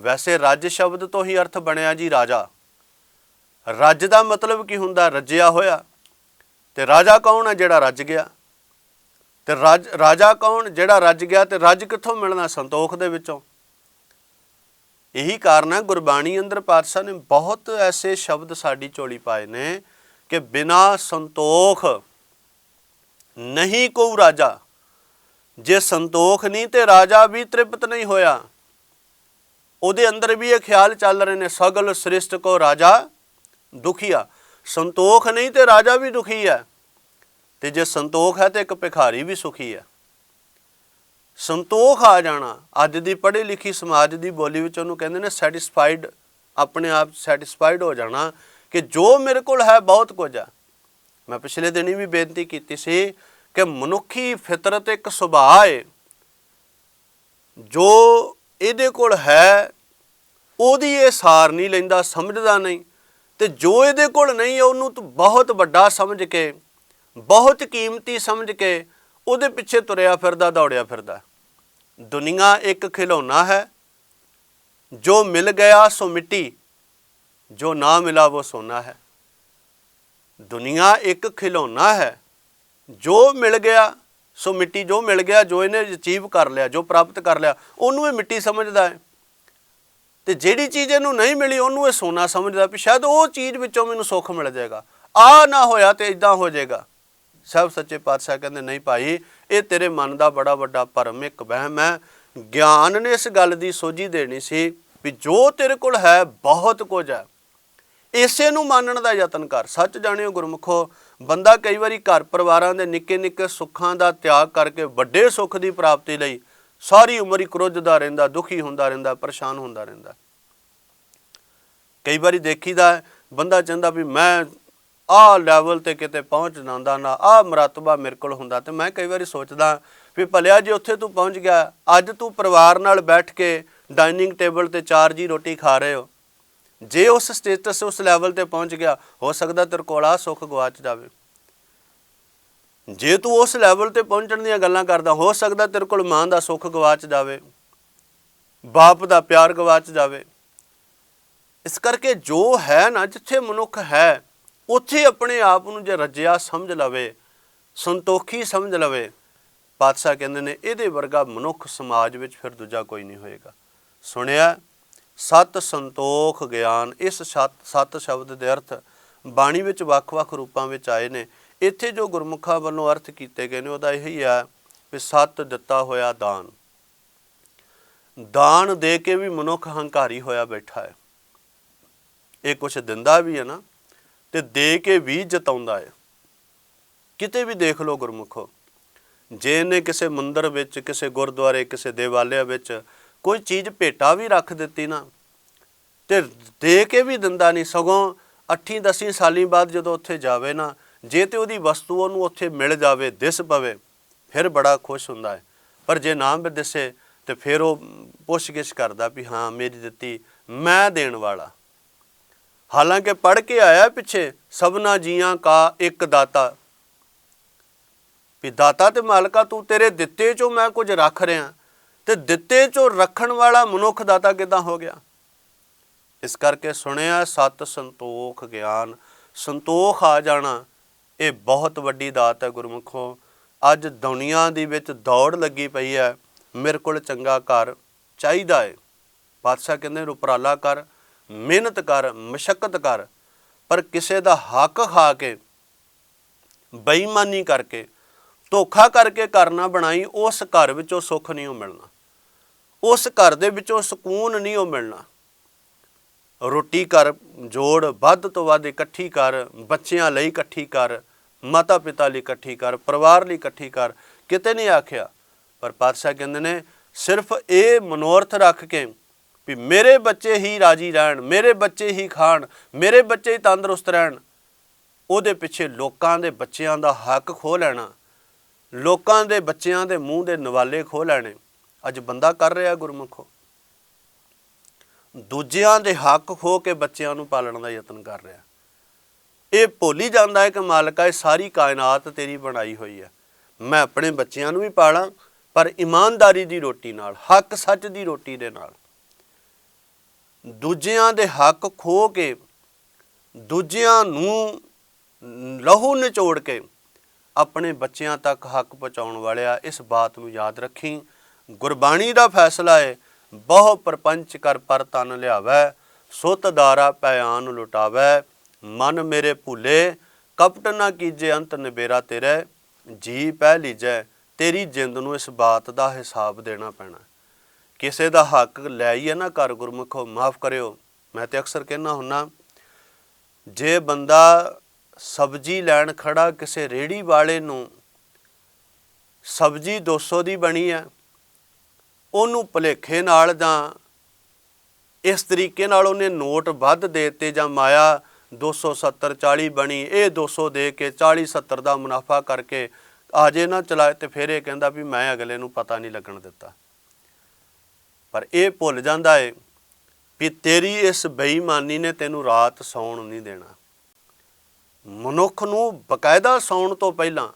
ਵੈਸੇ ਰੱਜ ਸ਼ਬਦ ਤੋਂ ਹੀ ਅਰਥ ਬਣਿਆ ਜੀ ਰਾਜਾ। ਰੱਜ ਦਾ ਮਤਲਬ ਕੀ ਹੁੰਦਾ? ਰੱਜਿਆ ਹੋਇਆ। ਤੇ ਰਾਜਾ ਕੌਣ ਹੈ ਜਿਹੜਾ ਰੱਜ ਗਿਆ? ਤੇ ਰਾਜ ਰਾਜਾ ਕੌਣ? ਜਿਹੜਾ ਰੱਜ ਗਿਆ ਤੇ ਰੱਜ ਕਿੱਥੋਂ ਮਿਲਣਾ ਸੰਤੋਖ ਦੇ ਵਿੱਚੋਂ? ਇਹੀ ਕਾਰਨ ਹੈ, ਗੁਰਬਾਣੀ ਅੰਦਰ ਪਾਤਸ਼ਾਹ ਨੇ ਬਹੁਤ ਐਸੇ ਸ਼ਬਦ ਸਾਡੀ ਝੋਲੀ ਪਾਏ ਨੇ ਕਿ ਬਿਨਾ ਸੰਤੋਖ ਨਹੀਂ ਕੋ ਰਾਜਾ। ਜੇ ਸੰਤੋਖ ਨਹੀਂ ਤੇ ਰਾਜਾ ਵੀ ਤ੍ਰਿਪਤ ਨਹੀਂ ਹੋਇਆ। ਉਹਦੇ ਅੰਦਰ ਵੀ ਇਹ ਖਿਆਲ ਚੱਲ ਰਹੇ ਨੇ, ਸਗਲ ਸ੍ਰਿਸ਼ਟ ਕੋ ਰਾਜਾ ਦੁਖੀਆ ਸੰਤੋਖ ਨਹੀਂ ਤੇ ਰਾਜਾ ਵੀ ਦੁਖੀ ਹੈ। ਤੇ ਜੇ ਸੰਤੋਖ ਹੈ ਤੇ ਇੱਕ ਭਿਖਾਰੀ ਵੀ ਸੁਖੀ ਹੈ। ਸੰਤੋਖ ਆ ਜਾਣਾ। ਅੱਜ ਦੀ ਪੜ੍ਹੀ ਲਿਖੀ ਸਮਾਜ ਦੀ ਬੋਲੀ ਵਿੱਚ ਉਹਨੂੰ ਕਹਿੰਦੇ ਨੇ ਸੈਟੀਸਫਾਈਡ ਆਪਣੇ ਆਪ ਸੈਟੀਸਫਾਈਡ ਹੋ ਜਾਣਾ ਕਿ ਜੋ ਮੇਰੇ ਕੋਲ ਹੈ ਬਹੁਤ ਕੁਝ ਆ ਮੈਂ ਪਿਛਲੇ ਦਿਨੀ ਵੀ ਬੇਨਤੀ ਕੀਤੀ ਸੀ ਕਿ ਮਨੁੱਖੀ ਫਿਤਰਤ ਇੱਕ ਸੁਭਾਅ ਹੈ ਜੋ ਇਹਦੇ ਕੋਲ ਹੈ, ਉਹਦੀ ਇਹ ਸਾਰ ਨਹੀਂ ਲੈਂਦਾ, ਸਮਝਦਾ ਨਹੀਂ ਤੇ ਜੋ ਇਹਦੇ ਕੋਲ ਨਹੀਂ ਉਹਨੂੰ ਬਹੁਤ ਵੱਡਾ ਸਮਝ ਕੇ ਬਹੁਤ ਕੀਮਤੀ ਸਮਝ ਕੇ ਉਹਦੇ ਪਿੱਛੇ ਤੁਰਿਆ ਫਿਰਦਾ, ਦੌੜਿਆ ਫਿਰਦਾ। ਦੁਨੀਆ ਇੱਕ ਖਿਡੌਣਾ ਹੈ। ਜੋ ਮਿਲ ਗਿਆ ਸੋ ਮਿੱਟੀ, ਜੋ ਨਾ ਮਿਲਾ ਉਹ ਸੋਨਾ ਹੈ। ਦੁਨੀਆ ਇੱਕ ਖਿਡੌਣਾ ਹੈ। ਜੋ ਮਿਲ ਗਿਆ ਸੋ ਮਿੱਟੀ, ਜੋ ਮਿਲ ਗਿਆ, ਜੋ ਇਹਨੇ ਅਚੀਵ ਕਰ ਲਿਆ, ਜੋ ਪ੍ਰਾਪਤ ਕਰ ਲਿਆ, ਉਹਨੂੰ ਇਹ ਮਿੱਟੀ ਸਮਝਦਾ ਹੈ। ਤੇ ਜਿਹੜੀ ਚੀਜ਼ ਇਹਨੂੰ ਨਹੀਂ ਮਿਲੀ, ਉਹਨੂੰ ਇਹ ਸੋਨਾ ਸਮਝਦਾ ਵੀ ਸ਼ਾਇਦ ਉਹ ਚੀਜ਼ ਵਿੱਚੋਂ ਮੈਨੂੰ ਸੁੱਖ ਮਿਲ ਜਾਏਗਾ। ਆ ਨਾ ਹੋਇਆ ਤੇ ਇਦਾਂ ਹੋ ਜਾਏਗਾ। ਸਭ ਸੱਚੇ ਪਾਤਸ਼ਾਹ ਕਹਿੰਦੇ ਨਹੀਂ ਭਾਈ ਇਹ ਤੇਰੇ ਮਨ ਦਾ ਬੜਾ ਵੱਡਾ ਭਰਮ ਇੱਕ ਵਹਿਮ ਹੈ। ਗਿਆਨ ਨੇ ਇਸ ਗੱਲ ਦੀ ਸੋਝੀ ਦੇਣੀ ਸੀ ਵੀ ਜੋ ਤੇਰੇ ਕੋਲ ਹੈ ਬਹੁਤ ਕੁਝ ਹੈ। ਇਸੇ ਨੂੰ ਮੰਨਣ ਦਾ ਯਤਨ ਕਰ। ਸੱਚ ਜਾਣਿਓ ਗੁਰਮੁਖੋ ਬੰਦਾ ਕਈ ਵਾਰੀ ਘਰ ਪਰਿਵਾਰਾਂ ਦੇ ਨਿੱਕੇ ਨਿੱਕੇ ਸੁੱਖਾਂ ਦਾ ਤਿਆਗ ਕਰਕੇ ਵੱਡੇ ਸੁੱਖ ਦੀ ਪ੍ਰਾਪਤੀ ਲਈ ਸਾਰੀ ਉਮਰ ਹੀ ਕ੍ਰੋਧਦਾ ਰਹਿੰਦਾ ਦੁਖੀ ਹੁੰਦਾ ਰਹਿੰਦਾ ਪਰੇਸ਼ਾਨ ਹੁੰਦਾ ਰਹਿੰਦਾ। ਕਈ ਵਾਰੀ ਦੇਖੀਦਾ ਹੈ, ਬੰਦਾ ਚਾਹੁੰਦਾ ਵੀ ਮੈਂ ਆਹ ਲੈਵਲ ਤੇ ਕਿਤੇ ਪਹੁੰਚ ਜਾਂਦਾ ਨਾ ਆਹ ਮਰਤਬਾ ਮੇਰੇ ਕੋਲ ਹੁੰਦਾ। ਤੇ ਮੈਂ ਕਈ ਵਾਰੀ ਸੋਚਦਾ ਵੀ ਭਲਿਆ ਜੇ ਉੱਥੇ ਤੂੰ ਪਹੁੰਚ ਗਿਆ, ਅੱਜ ਤੂੰ ਪਰਿਵਾਰ ਨਾਲ ਬੈਠ ਕੇ ਡਾਈਨਿੰਗ ਟੇਬਲ ਤੇ ਚਾਰ ਜੀ ਰੋਟੀ ਖਾ ਰਹੇ ਹੋ। ਜੇ ਉਸ ਸਟੇਟਸ ਉਸ ਲੈਵਲ ਤੇ ਪਹੁੰਚ ਗਿਆ, ਹੋ ਸਕਦਾ ਤੇਰੇ ਕੋਲ ਆ ਸੁੱਖ ਗਵਾਚ ਜਾਵੇ। ਜੇ ਤੂੰ ਉਸ ਲੈਵਲ ਤੇ ਪਹੁੰਚਣ ਦੀਆਂ ਗੱਲਾਂ ਕਰਦਾ, ਹੋ ਸਕਦਾ ਤੇਰੇ ਕੋਲ ਮਾਂ ਦਾ ਸੁੱਖ ਗਵਾਚ ਜਾਵੇ, ਬਾਪ ਦਾ ਪਿਆਰ ਗਵਾਚ ਜਾਵੇ। ਇਸ ਕਰਕੇ ਜੋ ਹੈ ਨਾ, ਜਿੱਥੇ ਮਨੁੱਖ ਹੈ ਉੱਥੇ ਆਪਣੇ ਆਪ ਨੂੰ ਜੇ ਰੱਜਿਆ ਸਮਝ ਲਵੇ, ਸੰਤੋਖੀ ਸਮਝ ਲਵੇ ਪਾਤਸ਼ਾਹ ਕਹਿੰਦੇ ਨੇ, ਇਹਦੇ ਵਰਗਾ ਮਨੁੱਖ ਸਮਾਜ ਵਿੱਚ ਫਿਰ ਦੂਜਾ ਕੋਈ ਨਹੀਂ ਹੋਏਗਾ। ਸੁਣਿਆ? ਸਤ ਸੰਤੋਖ ਗਿਆਨ, ਇਸ ਸਤ ਸਤ ਸ਼ਬਦ ਦੇ ਅਰਥ ਬਾਣੀ ਵਿੱਚ ਵੱਖ-ਵੱਖ ਰੂਪਾਂ ਵਿੱਚ ਆਏ ਨੇ। ਇੱਥੇ ਜੋ ਗੁਰਮੁਖਾਂ ਵੱਲੋਂ ਅਰਥ ਕੀਤੇ ਗਏ ਨੇ, ਉਹਦਾ ਇਹੀ ਹੈ ਵੀ ਸਤ ਦਿੱਤਾ ਹੋਇਆ ਦਾਨ। ਦਾਨ ਦੇ ਕੇ ਵੀ ਮਨੁੱਖ ਹੰਕਾਰੀ ਹੋਇਆ ਬੈਠਾ ਹੈ। ਇਹ ਕੁਛ ਦਿੰਦਾ ਵੀ ਹੈ ਨਾ। ਤੇ ਦੇ ਕੇ ਵੀ ਜਤਾਉਂਦਾ ਹੈ। ਕਿਤੇ ਵੀ ਦੇਖ ਲਓ ਗੁਰਮੁਖੋ, ਜੇ ਇਹਨੇ ਕਿਸੇ ਮੰਦਰ ਵਿੱਚ, ਕਿਸੇ ਗੁਰਦੁਆਰੇ, ਕਿਸੇ ਦੇਵਾਲਿਆ ਵਿੱਚ ਕੋਈ ਚੀਜ਼ ਭੇਟਾ ਵੀ ਰੱਖ ਦਿੱਤੀ ਨਾ, ਤੇ ਦੇ ਕੇ ਵੀ ਦਿੰਦਾ ਨਹੀਂ, ਸਗੋਂ 8 10 ਸਾਲੀ ਬਾਅਦ ਜਦੋਂ ਉੱਥੇ ਜਾਵੇ ਨਾ, ਜੇ ਤੇ ਉਹਦੀ ਵਸਤੂ ਉਹਨੂੰ ਉੱਥੇ ਮਿਲ ਜਾਵੇ, ਦਿਸ ਪਵੇ, ਫਿਰ ਬੜਾ ਖੁਸ਼ ਹੁੰਦਾ ਹੈ। ਪਰ ਜੇ ਨਾ ਵੀ ਦਿਸੇ ਤੇ ਫਿਰ ਉਹ ਪੁੱਛਗਿਛ ਕਰਦਾ ਵੀ ਹਾਂ, ਮੇਰੀ ਦਿੱਤੀ, ਮੈਂ ਦੇਣ ਵਾਲਾ। ਹਾਲਾਂਕਿ ਪੜ ਕੇ ਆਇਆ ਪਿੱਛੇ, ਸਭਨਾ ਜੀਆਂ ਕਾ ਇੱਕ ਦਾਤਾ। ਵੀ ਦਾਤਾ ਤੇ ਮਾਲਕਾ, ਤੂੰ ਤੇਰੇ ਦਿੱਤੇ ਚੋਂ ਮੈਂ ਕੁਝ ਰੱਖ ਰਿਹਾ ਤੇ ਦਿੱਤੇ ਚੋਂ ਰੱਖਣ ਵਾਲਾ ਮਨੁੱਖ ਦਾਤਾ ਕਿਦਾਂ ਹੋ ਗਿਆ? ਇਸ ਕਰਕੇ ਸੁਣਿਆ, ਸਤ ਸੰਤੋਖ ਗਿਆਨ। ਸੰਤੋਖ ਆ ਜਾਣਾ, ਇਹ ਬਹੁਤ ਵੱਡੀ ਦਾਤ ਹੈ ਗੁਰਮੁਖੋ। ਅੱਜ ਦੁਨੀਆ ਦੇ ਵਿੱਚ ਦੌੜ ਲੱਗੀ ਪਈ ਹੈ। ਮੇਰੇ ਕੋਲ ਚੰਗਾ ਘਰ ਚਾਹੀਦਾ ਹੈ ਬਾਦਸ਼ਾਹ ਕਹਿੰਦੇ ਨੇ, ਉਪਰਾਲਾ ਕਰ। ਮਿਹਨਤ ਕਰ, ਮਸ਼ਕਤ ਕਰ, ਪਰ ਕਿਸੇ ਦਾ ਹੱਕ ਖਾ ਕੇ, ਬੇਈਮਾਨੀ ਕਰਕੇ, ਧੋਖਾ ਕਰਕੇ ਕਰਨਾ ਬਣਾਈ, ਉਸ ਘਰ ਵਿੱਚੋਂ ਸੁੱਖ ਨਹੀਂ ਉਹ ਮਿਲਣਾ। ਉਸ ਘਰ ਦੇ ਵਿੱਚੋਂ ਸਕੂਨ ਨਹੀਂ ਉਹ ਮਿਲਣਾ। ਰੋਟੀ ਕਰ, ਜੋੜ, ਵੱਧ ਤੋਂ ਵੱਧ ਇਕੱਠੀ ਕਰ, ਬੱਚਿਆਂ ਲਈ ਇਕੱਠੀ ਕਰ ਮਾਤਾ ਪਿਤਾ ਲਈ ਇਕੱਠੀ ਕਰ, ਪਰਿਵਾਰ ਲਈ ਇਕੱਠੀ ਕਰ, ਕਿਤੇ ਨਹੀਂ ਆਖਿਆ। ਪਰ ਪਾਤਸ਼ਾਹ ਕਹਿੰਦੇ ਨੇ, ਸਿਰਫ ਇਹ ਮਨੋਰਥ ਰੱਖ ਕੇ ਵੀ ਮੇਰੇ ਬੱਚੇ ਹੀ ਰਾਜੀ ਰਹਿਣ, ਮੇਰੇ ਬੱਚੇ ਹੀ ਖਾਣ, ਮੇਰੇ ਬੱਚੇ ਹੀ ਤੰਦਰੁਸਤ ਰਹਿਣ। ਉਹਦੇ ਪਿੱਛੇ ਲੋਕਾਂ ਦੇ ਬੱਚਿਆਂ ਦਾ ਹੱਕ ਖੋ ਲੈਣਾ, ਲੋਕਾਂ ਦੇ ਬੱਚਿਆਂ ਦੇ ਮੂੰਹ ਦੇ ਨਵਾਲੇ ਖੋ ਲੈਣੇ। ਅੱਜ ਬੰਦਾ ਕਰ ਰਿਹਾ ਗੁਰਮੁਖੋ। ਦੂਜਿਆਂ ਦੇ ਹੱਕ ਖੋ ਕੇ ਬੱਚਿਆਂ ਨੂੰ ਪਾਲਣ ਦਾ ਯਤਨ ਕਰ ਰਿਹਾ। ਇਹ ਭੁੱਲ ਜਾਂਦਾ ਹੈ ਕਿ ਮਾਲਕਾ ਇਹ ਸਾਰੀ ਕਾਇਨਾਤ ਤੇਰੀ ਬਣਾਈ ਹੋਈ ਹੈ। ਮੈਂ ਆਪਣੇ ਬੱਚਿਆਂ ਨੂੰ ਵੀ ਪਾਲਾਂ, ਪਰ ਇਮਾਨਦਾਰੀ ਦੀ ਰੋਟੀ ਨਾਲ, ਹੱਕ ਸੱਚ ਦੀ ਰੋਟੀ ਦੇ ਨਾਲ। ਦੂਜਿਆਂ ਦੇ ਹੱਕ ਖੋ ਕੇ, ਦੂਜਿਆਂ ਨੂੰ ਲਹੂ ਨਿਚੋੜ ਕੇ ਆਪਣੇ ਬੱਚਿਆਂ ਤੱਕ ਹੱਕ ਪਹੁੰਚਾਉਣ ਵਾਲਿਆ ਇਸ ਬਾਤ ਨੂੰ ਯਾਦ ਰੱਖੀ। ਗੁਰਬਾਣੀ ਦਾ ਫੈਸਲਾ ਹੈ ਬਹੁ ਪਰਪੰਚ ਕਰ ਪਰ ਤਨ ਲਿਆਵੈ, ਸੁਤ ਦਾਰਾ ਪਿਆਨ ਲੁਟਾਵੈ, ਮਨ ਮੇਰੇ ਭੁੱਲੇ, ਕਪਟ ਨਾ ਕੀਜੇ ਅੰਤ ਨਿਬੇਰਾ ਤੇਰੇ ਜੀ ਪਹਿ ਲੀਜੈ, ਤੇਰੀ ਜਿੰਦ ਨੂੰ ਇਸ ਬਾਤ ਦਾ ਹਿਸਾਬ ਦੇਣਾ ਪੈਣਾ। ਕਿਸੇ ਦਾ ਹੱਕ ਲੈ ਹੀ ਹੈ ਨਾ ਕਰ ਗੁਰਮੁਖੋ, ਮਾਫ ਕਰਿਓ। ਮੈਂ ਤੇ ਅਕਸਰ ਕਹਿਣਾ ਹੁੰਨਾ ਜੇ ਬੰਦਾ ਸਬਜ਼ੀ ਲੈਣ ਖੜਾ ਕਿਸੇ ਰੇੜੀ ਵਾਲੇ ਨੂੰ ਸਬਜ਼ੀ 200 ਦੀ ਬਣੀ ਹੈ, ਉਹਨੂੰ ਭੁਲੇਖੇ ਨਾਲ ਜਾਂ ਇਸ ਤਰੀਕੇ ਨਾਲ ਉਹਨੇ ਨੋਟ ਵੱਧ ਦੇ ਦਿੱਤੇ ਜਾਂ ਮਾਇਆ 270 40 ਬਣੀ, ਇਹ 200 ਦੇ ਕੇ 40 70 ਦਾ ਮੁਨਾਫਾ ਕਰਕੇ ਆਜੇ ਨਾ ਚਲਾਏ ਤੇ ਫਿਰ ਇਹ ਕਹਿੰਦਾ ਵੀ ਮੈਂ ਅਗਲੇ ਨੂੰ ਪਤਾ ਨਹੀਂ ਲੱਗਣ ਦਿੱਤਾ। ਪਰ ਇਹ ਭੁੱਲ ਜਾਂਦਾ ਏ ਵੀ ਤੇਰੀ ਇਸ ਬੇਈਮਾਨੀ ਨੇ ਤੈਨੂੰ ਰਾਤ ਸੌਣ ਨਹੀਂ ਦੇਣਾ। ਮਨੁੱਖ ਨੂੰ ਬਕਾਇਦਾ ਸੌਣ ਤੋਂ ਪਹਿਲਾਂ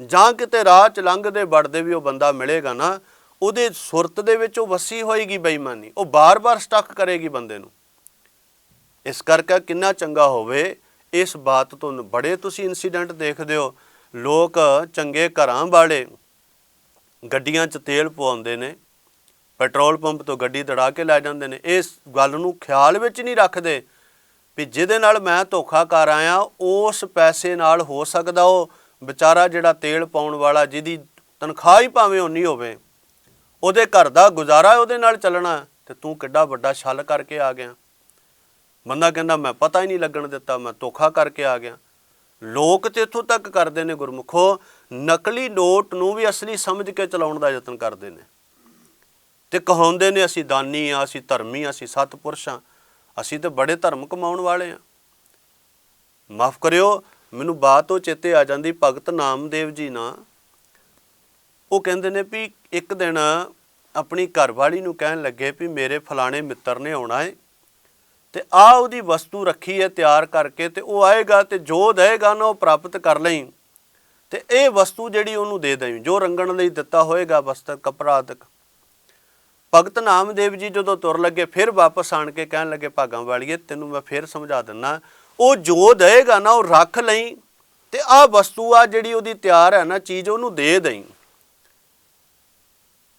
ਜਾਂ ਕਿਤੇ ਰਾਹ ਚ ਲੰਘਦੇ ਵੜਦੇ ਵੀ ਉਹ ਬੰਦਾ ਮਿਲੇਗਾ ਨਾ, ਉਹਦੇ ਸੁਰਤ ਦੇ ਵਿੱਚ ਉਹ ਵਸੀ ਹੋਏਗੀ ਬੇਈਮਾਨੀ, ਉਹ ਬਾਰ-ਬਾਰ ਸਟਕ ਕਰੇਗੀ ਬੰਦੇ ਨੂੰ। ਇਸ ਕਰਕੇ ਕਿੰਨਾ ਚੰਗਾ ਹੋਵੇ, ਇਸ ਬਾਤ ਤੋਂ ਬੜੇ ਤੁਸੀਂ ਇਨਸੀਡੈਂਟ ਦੇਖਦੇ ਹੋ। ਲੋਕ ਚੰਗੇ ਘਰਾਂ ਵਾਲੇ ਗੱਡੀਆਂ 'ਚ ਤੇਲ ਪਵਾਉਂਦੇ ਨੇ ਪੈਟਰੋਲ ਪੰਪ ਤੋਂ ਗੱਡੀ ਦੜਾ ਕੇ ਲੈ ਜਾਂਦੇ ਨੇ। ਇਸ ਗੱਲ ਨੂੰ ਖਿਆਲ ਵਿੱਚ ਨਹੀਂ ਰੱਖਦੇ ਵੀ ਜਿਹਦੇ ਨਾਲ ਮੈਂ ਧੋਖਾ ਕਰ ਆਇਆ, ਉਸ ਪੈਸੇ ਨਾਲ ਹੋ ਸਕਦਾ ਉਹ ਵਿਚਾਰਾ ਜਿਹੜਾ ਤੇਲ ਪਾਉਣ ਵਾਲਾ, ਜਿਹਦੀ ਤਨਖਾਹ ਹੀ ਭਾਵੇਂ ਉਨੀ ਹੋਵੇ, ਉਹਦੇ ਘਰ ਦਾ ਗੁਜ਼ਾਰਾ ਉਹਦੇ ਨਾਲ ਚੱਲਣਾ ਤੇ ਤੂੰ ਕਿੱਡਾ ਵੱਡਾ ਛਲ ਕਰਕੇ ਆ ਗਿਆ। ਬੰਦਾ ਕਹਿੰਦਾ, ਮੈਂ ਪਤਾ ਹੀ ਨਹੀਂ ਲੱਗਣ ਦਿੱਤਾ, ਮੈਂ ਧੋਖਾ ਕਰਕੇ ਆ ਗਿਆ। ਲੋਕ ਤੇ ਇੱਥੋਂ ਤੱਕ ਕਰਦੇ ਨੇ ਗੁਰਮੁਖੋ, ਨਕਲੀ ਨੋਟ ਨੂੰ ਵੀ ਅਸਲੀ ਸਮਝ ਕੇ ਚਲਾਉਣ ਦਾ ਯਤਨ ਕਰਦੇ ਨੇ। ਤੇ ਕਹਾਉਂਦੇ ਨੇ, ਅਸੀਂ ਦਾਨੀ ਆ, ਅਸੀਂ ਧਰਮੀ ਆ, ਅਸੀਂ ਸਤਪੁਰਸ਼ ਆ। ਅਸੀਂ ਤਾਂ ਬੜੇ ਧਰਮ ਕਮਾਉਣ ਵਾਲੇ ਆ। ਮਾਫ ਕਰਿਓ, ਮੈਨੂੰ ਬਾਤ ਉਹ ਚੇਤੇ ਆ ਜਾਂਦੀ ਭਗਤ ਨਾਮਦੇਵ ਜੀ ਨਾ। ਉਹ ਕਹਿੰਦੇ ਨੇ ਵੀ ਇੱਕ ਦਿਨ ਆਪਣੀ ਘਰਵਾਲੀ ਨੂੰ ਕਹਿਣ ਲੱਗੇ ਵੀ ਮੇਰੇ ਫਲਾਣੇ ਮਿੱਤਰ ਨੇ ਆਉਣਾ ਹੈ ਤੇ ਆ ਉਹਦੀ ਵਸਤੂ ਰੱਖੀ ਹੈ ਤਿਆਰ ਕਰਕੇ ਤੇ ਉਹ ਆਏਗਾ ਤੇ ਜੋ ਦੇਗਾ ਨਾ ਉਹ ਪ੍ਰਾਪਤ ਕਰ ਲਈ। ਤੇ ਇਹ ਵਸਤੂ ਜਿਹੜੀ ਉਹਨੂੰ ਦੇ ਦੇਵੀਂ ਜੋ ਰੰਗਣ ਲਈ ਦਿੱਤਾ ਹੋਏਗਾ ਵਸਤਰ ਕਪੜਾ ਆਦਿਕ। ਭਗਤ ਨਾਮਦੇਵ ਜੀ ਜਦੋਂ ਤੁਰ ਲੱਗੇ, ਫਿਰ ਵਾਪਸ ਆਣ ਕੇ ਕਹਿਣ ਲੱਗੇ, ਭਾਗਾਂ ਵਾਲੀਏ, ਤੈਨੂੰ ਮੈਂ ਫਿਰ ਸਮਝਾ ਦਿੰਨਾ। ਉਹ ਜੋ ਦੇਗਾ ਨਾ, ਉਹ ਰੱਖ ਲਈ ਤੇ ਆ ਵਸਤੂ ਆ ਜਿਹੜੀ ਉਹਦੀ ਤਿਆਰ ਹੈ ਨਾ ਚੀਜ਼, ਉਹਨੂੰ ਦੇ ਦੇਈਂ।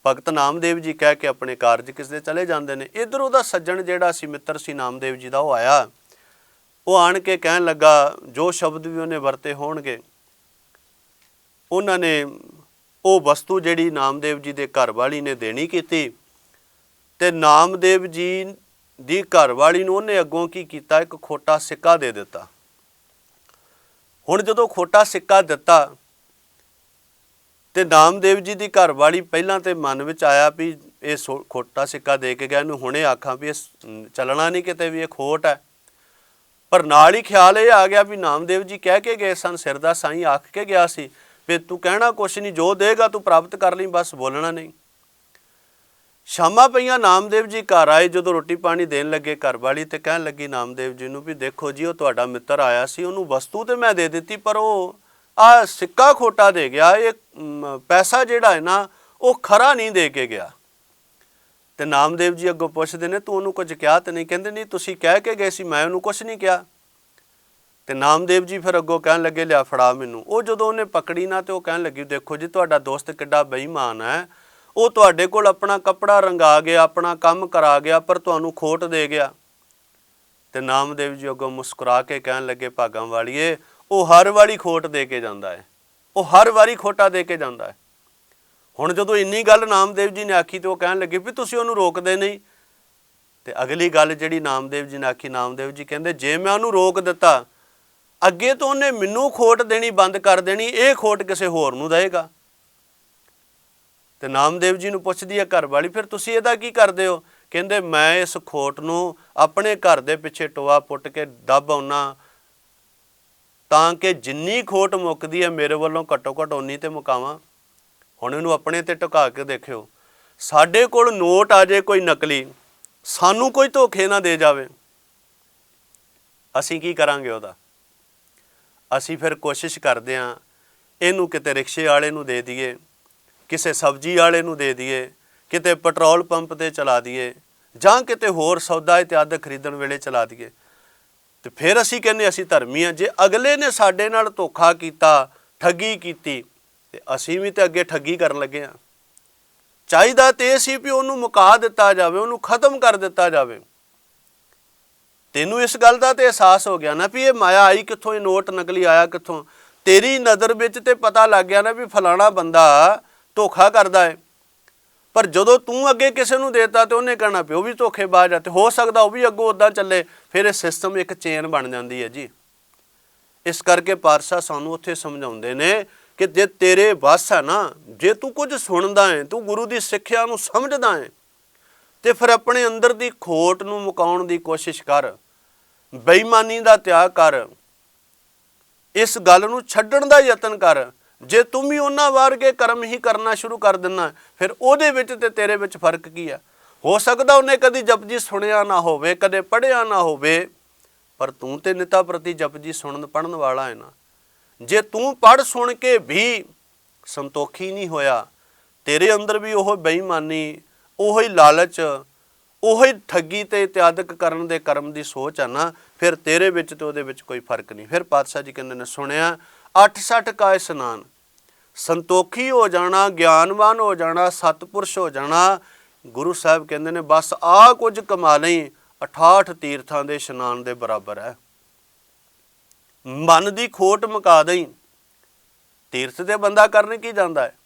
ਭਗਤ ਨਾਮਦੇਵ ਜੀ ਕਹਿ ਕੇ ਆਪਣੇ ਕਾਰਜ ਕਿਸ ਦੇ ਚਲੇ ਜਾਂਦੇ ਨੇ। ਇਧਰ ਉਹਦਾ ਸੱਜਣ ਜਿਹੜਾ ਸੀ, ਮਿੱਤਰ ਸੀ ਨਾਮਦੇਵ ਜੀ ਦਾ, ਉਹ ਆਇਆ। ਉਹ ਆਣ ਕੇ ਕਹਿਣ ਲੱਗਾ, ਜੋ ਸ਼ਬਦ ਵੀ ਉਹਨੇ ਵਰਤੇ ਹੋਣਗੇ, ਉਹਨਾਂ ਨੇ ਉਹ ਵਸਤੂ ਜਿਹੜੀ ਨਾਮਦੇਵ ਜੀ ਦੇ ਘਰ ਵਾਲੀ ਨੇ ਦੇਣੀ ਕੀਤੀ। ਤੇ ਨਾਮਦੇਵ ਜੀ ਦੀ ਘਰਵਾਲੀ ਨੂੰ ਉਹਨੇ ਅੱਗੋਂ ਕੀ ਕੀਤਾ? ਇੱਕ ਖੋਟਾ ਸਿੱਕਾ ਦੇ ਦਿੱਤਾ। ਹੁਣ ਜਦੋਂ ਖੋਟਾ ਸਿੱਕਾ ਦਿੱਤਾ, ਤੇ ਨਾਮਦੇਵ ਜੀ ਦੀ ਘਰਵਾਲੀ ਪਹਿਲਾਂ ਤੇ ਮਨ ਵਿੱਚ ਆਇਆ ਵੀ ਇਹ ਸੋ- ਖੋਟਾ ਸਿੱਕਾ ਦੇ ਕੇ ਗਿਆ। ਇਹਨੂੰ ਹੁਣੇ ਆਖਾਂ ਵੀ ਇਹ ਚੱਲਣਾ ਨਹੀਂ ਕਿਤੇ ਵੀ, ਇਹ ਖੋਟ ਹੈ। ਪਰ ਨਾਲ ਹੀ ਖਿਆਲ ਇਹ ਆ ਗਿਆ ਵੀ ਨਾਮਦੇਵ ਜੀ ਕਹਿ ਕੇ ਗਏ ਸਨ, ਸਿਰ ਦਾ ਸਾਈਂ ਆਖ ਕੇ ਗਿਆ ਸੀ ਵੀ ਤੂੰ ਕਹਿਣਾ ਕੁਛ ਨਹੀਂ, ਜੋ ਦੇਗਾ ਤੂੰ ਪ੍ਰਾਪਤ ਕਰ ਲਈ, ਬਸ ਬੋਲਣਾ ਨਹੀਂ। ਸ਼ਾਮਾਂ ਪਈਆਂ, ਨਾਮਦੇਵ ਜੀ ਘਰ ਆਏ, ਜਦੋਂ ਰੋਟੀ ਪਾਣੀ ਦੇਣ ਲੱਗੇ ਘਰ ਵਾਲੀ ਤੇ ਕਹਿਣ ਲੱਗੀ, ਨਾਮਦੇਵ ਜੀ ਨੂੰ ਵੀ ਦੇਖੋ ਜੀ, ਉਹ ਤੁਹਾਡਾ ਮਿੱਤਰ ਆਇਆ ਸੀ, ਉਹਨੂੰ ਵਸਤੂ ਤੇ ਮੈਂ ਦੇ ਦਿੱਤੀ, ਪਰ ਉਹ ਆ ਸਿੱਕਾ ਖੋਟਾ ਦੇ ਗਿਆ, ਇਹ ਪੈਸਾ ਜਿਹੜਾ ਹੈ ਨਾ, ਉਹ ਖਰਾ ਨਹੀਂ ਦੇ ਕੇ ਗਿਆ। ਤੇ ਨਾਮਦੇਵ ਜੀ ਅੱਗੋਂ ਪੁੱਛਦੇ ਨੇ, ਤੂੰ ਉਹਨੂੰ ਕੁਝ ਕਿਹਾ ਤੇ ਨਹੀਂ? ਕਹਿੰਦੇ, ਨਹੀਂ, ਤੁਸੀਂ ਕਹਿ ਕੇ ਗਏ ਸੀ, ਮੈਂ ਉਹਨੂੰ ਕੁਝ ਨਹੀਂ ਕਿਹਾ। ਤੇ ਨਾਮਦੇਵ ਜੀ ਫਿਰ ਅੱਗੋਂ ਕਹਿਣ ਲੱਗੇ, ਲਿਆ ਫੜਾ ਮੈਨੂੰ। ਉਹ ਜਦੋਂ ਉਹਨੇ ਪਕੜੀ ਨਾ ਤੇ ਉਹ ਕਹਿਣ ਲੱਗੀ, ਦੇਖੋ ਜੀ, ਤੁਹਾਡਾ ਦੋਸਤ ਕਿੱਡਾ ਬੇਈਮਾਨ ਹੈ ਉਹ ਤੁਹਾਡੇ ਕੋਲ ਆਪਣਾ ਕੱਪੜਾ ਰੰਗਾ ਗਿਆ, ਆਪਣਾ ਕੰਮ ਕਰਾ ਗਿਆ, ਪਰ ਤੁਹਾਨੂੰ ਖੋਟ ਦੇ ਗਿਆ। ਤੇ ਨਾਮਦੇਵ ਜੀ ਅੱਗੋਂ ਮੁਸਕਰਾ ਕੇ ਕਹਿਣ ਲੱਗੇ, ਭਾਗਾਂ ਵਾਲੀਏ, ਉਹ ਹਰ ਵਾਰੀ ਖੋਟ ਦੇ ਕੇ ਜਾਂਦਾ ਹੈ। ਉਹ ਹਰ ਵਾਰੀ ਖੋਟਾ ਦੇ ਕੇ ਜਾਂਦਾ ਹੈ। ਹੁਣ ਜਦੋਂ ਇੰਨੀ ਗੱਲ ਨਾਮਦੇਵ ਜੀ ਨੇ ਆਖੀ, ਤੇ ਉਹ ਕਹਿਣ ਲੱਗੇ, ਵੀ ਤੁਸੀਂ ਉਹਨੂੰ ਰੋਕਦੇ ਨਹੀਂ? ਤੇ ਅਗਲੀ ਗੱਲ ਜਿਹੜੀ ਨਾਮਦੇਵ ਜੀ ਨੇ ਆਖੀ, ਨਾਮਦੇਵ ਜੀ ਕਹਿੰਦੇ, ਜੇ ਮੈਂ ਉਹਨੂੰ ਰੋਕ ਦਿੱਤਾ, ਅੱਗੇ ਤੋਂ ਉਹਨੇ ਮੈਨੂੰ ਖੋਟ ਦੇਣੀ ਬੰਦ ਕਰ ਦੇਣੀ, ਇਹ ਖੋਟ ਕਿਸੇ ਹੋਰ ਨੂੰ ਦੇਗਾ ਤੇ ਨਾਮਦੇਵ ਜੀ ਨੂੰ ਪੁੱਛਦੀ ਹੈ ਘਰ ਵਾਲੀ ਫਿਰ ਤੁਸੀਂ ਇਹਦਾ ਕੀ ਕਰਦੇ ਹੋ? ਕਹਿੰਦੇ, ਮੈਂ ਇਸ ਖੋਟ ਨੂੰ ਆਪਣੇ ਘਰ ਦੇ ਪਿੱਛੇ ਟੋਆ ਪੁੱਟ ਕੇ ਦੱਬ ਆਉਣਾ ਤਾਂ ਕਿ ਜਿੰਨੀ ਖੋਟ ਮੁੱਕਦੀ ਹੈ ਮੇਰੇ ਵੱਲੋਂ ਘੱਟੋ ਘੱਟ ਉਨੀ ਤੇ ਮੁਕਾਵਾਂ। ਹੁਣ ਇਹਨੂੰ ਆਪਣੇ ਤੇ ਟਿਕਾ ਕੇ ਦੇਖਿਓ। ਸਾਡੇ ਕੋਲ ਨੋਟ ਆ ਜੇ ਕੋਈ ਨਕਲੀ, ਸਾਨੂੰ ਕੋਈ ਧੋਖੇ ਨਾ ਦੇ ਜਾਵੇ। ਅਸੀਂ ਕੀ ਕਰਾਂਗੇ ਉਹਦਾ? ਅਸੀਂ ਫਿਰ ਕੋਸ਼ਿਸ਼ ਕਰਦੇ ਹਾਂ ਇਹਨੂੰ ਕਿਤੇ ਰਿਕਸ਼ੇ ਵਾਲੇ ਨੂੰ ਦੇ ਦਈਏ। ਕਿਸੇ ਸਬਜ਼ੀ ਵਾਲੇ ਨੂੰ ਦੇ ਦਈਏ, ਕਿਤੇ ਪੈਟਰੋਲ ਪੰਪ ਤੇ ਚਲਾ ਦਈਏ, ਜਾਂ ਕਿਤੇ ਹੋਰ ਸੌਦਾ ਇਤਿਆਦਿ ਖਰੀਦਣ ਵੇਲੇ ਚਲਾ ਦਈਏ। ਤੇ ਫਿਰ ਅਸੀਂ ਕਹਿੰਦੇ ਅਸੀਂ ਧਰਮੀ ਹਾਂ। ਜੇ ਅਗਲੇ ਨੇ ਸਾਡੇ ਨਾਲ ਧੋਖਾ ਕੀਤਾ, ਠੱਗੀ ਕੀਤੀ, ਤੇ ਅਸੀਂ ਵੀ ਤੇ ਅੱਗੇ ਠੱਗੀ ਕਰਨ ਲੱਗੇ ਹਾਂ। ਚਾਹੀਦਾ ਤੇ ਇਹ ਸੀ ਵੀ ਉਹਨੂੰ ਮੁਕਾ ਦਿੱਤਾ ਜਾਵੇ, ਉਹਨੂੰ ਖਤਮ ਕਰ ਦਿੱਤਾ ਜਾਵੇ। ਤੈਨੂੰ ਇਸ ਗੱਲ ਦਾ ਤੇ ਅਹਿਸਾਸ ਹੋ ਗਿਆ ਨਾ ਵੀ ਇਹ ਮਾਇਆ ਆਈ ਕਿੱਥੋਂ, ਇਹ ਨੋਟ ਨਕਲੀ ਆਇਆ ਕਿੱਥੋਂ? ਤੇਰੀ ਨਜ਼ਰ ਵਿੱਚ ਤੇ ਪਤਾ ਲੱਗ ਗਿਆ ਨਾ ਵੀ ਫਲਾਣਾ ਬੰਦਾ ਧੋਖਾ ਕਰਦਾ ਹੈ ਪਰ ਜਦੋਂ ਤੂੰ ਅੱਗੇ ਕਿਸੇ ਨੂੰ ਦੇਤਾ ਤੇ ਉਹਨੇ ਕਹਿਣਾ ਪਿਓ ਵੀ ਧੋਖੇਬਾਜ਼ ਆ ਤੇ ਹੋ ਸਕਦਾ ਉਹ ਵੀ ਅੱਗੋਂ ਉਦਾਂ ਚੱਲੇ, ਫਿਰ ਇਹ ਸਿਸਟਮ ਇੱਕ ਚੇਨ ਬਣ ਜਾਂਦੀ ਹੈ ਜੀ। ਇਸ ਕਰਕੇ ਪਾਰਸਾ ਸਾਨੂੰ ਉੱਥੇ ਸਮਝਾਉਂਦੇ ਨੇ ਕਿ ਜੇ ਤੇਰੇ ਵੱਸ ਹੈ ਨਾ, ਜੇ ਤੂੰ ਕੁਝ ਸੁਣਦਾ ਹੈ ਤੂੰ ਗੁਰੂ ਦੀ ਸਿੱਖਿਆ ਨੂੰ ਸਮਝਦਾ ਹੈ ਤੇ ਫਿਰ ਆਪਣੇ ਅੰਦਰ ਦੀ ਖੋਟ ਨੂੰ ਮੁਕਾਉਣ ਦੀ ਕੋਸ਼ਿਸ਼ ਕਰ, ਬੇਈਮਾਨੀ ਦਾ ਤਿਆਗ ਕਰ, ਇਸ ਗੱਲ ਨੂੰ ਛੱਡਣ ਦਾ ਯਤਨ ਕਰ ਜੇ ਤੂੰ ਵੀ ਉਹਨਾਂ ਵਰਗੇ ਕਰਮ ਹੀ ਕਰਨਾ ਸ਼ੁਰੂ ਕਰ ਦਿੰਨਾ ਫਿਰ ਉਹਦੇ ਵਿੱਚ ਤੇ ਤੇਰੇ ਵਿੱਚ ਫ਼ਰਕ ਕੀ ਆ? ਹੋ ਸਕਦਾ ਉਹਨੇ ਕਦੀ ਜਪਜੀ ਸੁਣਿਆ ਨਾ ਹੋਵੇ, ਕਦੇ ਪੜ੍ਹਿਆ ਨਾ ਹੋਵੇ, ਪਰ ਤੂੰ ਤੇ ਨਿਤਾ ਪ੍ਰਤੀ ਜਪਜੀ ਸੁਣਨ ਪੜਨ ਵਾਲਾ ਹੈ ਨਾ। ਜੇ ਤੂੰ ਪੜ ਸੁਣ ਕੇ ਵੀ ਸੰਤੋਖੀ ਨਹੀਂ ਹੋਇਆ, ਤੇਰੇ ਅੰਦਰ ਵੀ ਉਹ ਬੇਈਮਾਨੀ, ਉਹ ਹੀ ਲਾਲਚ, ਉਹ ਹੀ ਠੱਗੀ ਤੇ ਇਤਿਆਦਕ ਕਰਨ ਦੇ ਕਰਮ ਦੀ ਸੋਚ ਆ ਨਾ, ਫਿਰ ਤੇਰੇ ਵਿੱਚ ਤੇ ਉਹਦੇ ਵਿੱਚ ਕੋਈ ਫ਼ਰਕ ਨਹੀਂ। ਫਿਰ ਪਾਤਸ਼ਾਹ ਜੀ ਕਹਿੰਦੇ ਨੇ, ਸੁਣਿਆ 68 ਕਾ ਇਸਨਾਨ ਸੰਤੋਖੀ ਹੋ ਜਾਣਾ, ਗਿਆਨਵਾਨ ਹੋ ਜਾਣਾ, ਸਤਪੁਰਸ਼ ਹੋ ਜਾਣਾ, ਗੁਰੂ ਸਾਹਿਬ ਕਹਿੰਦੇ ਨੇ, ਬਸ ਆ ਕੁਝ ਕਮਾ ਲਈ 68 ਤੀਰਥਾਂ ਦੇ ਇਸ਼ਨਾਨ ਦੇ ਬਰਾਬਰ ਹੈ। ਮਨ ਦੀ ਖੋਟ ਮੁਕਾ ਦਈ। ਤੀਰਥ ਤੇ ਬੰਦਾ ਕਰਨ ਕੀ ਜਾਂਦਾ ਹੈ?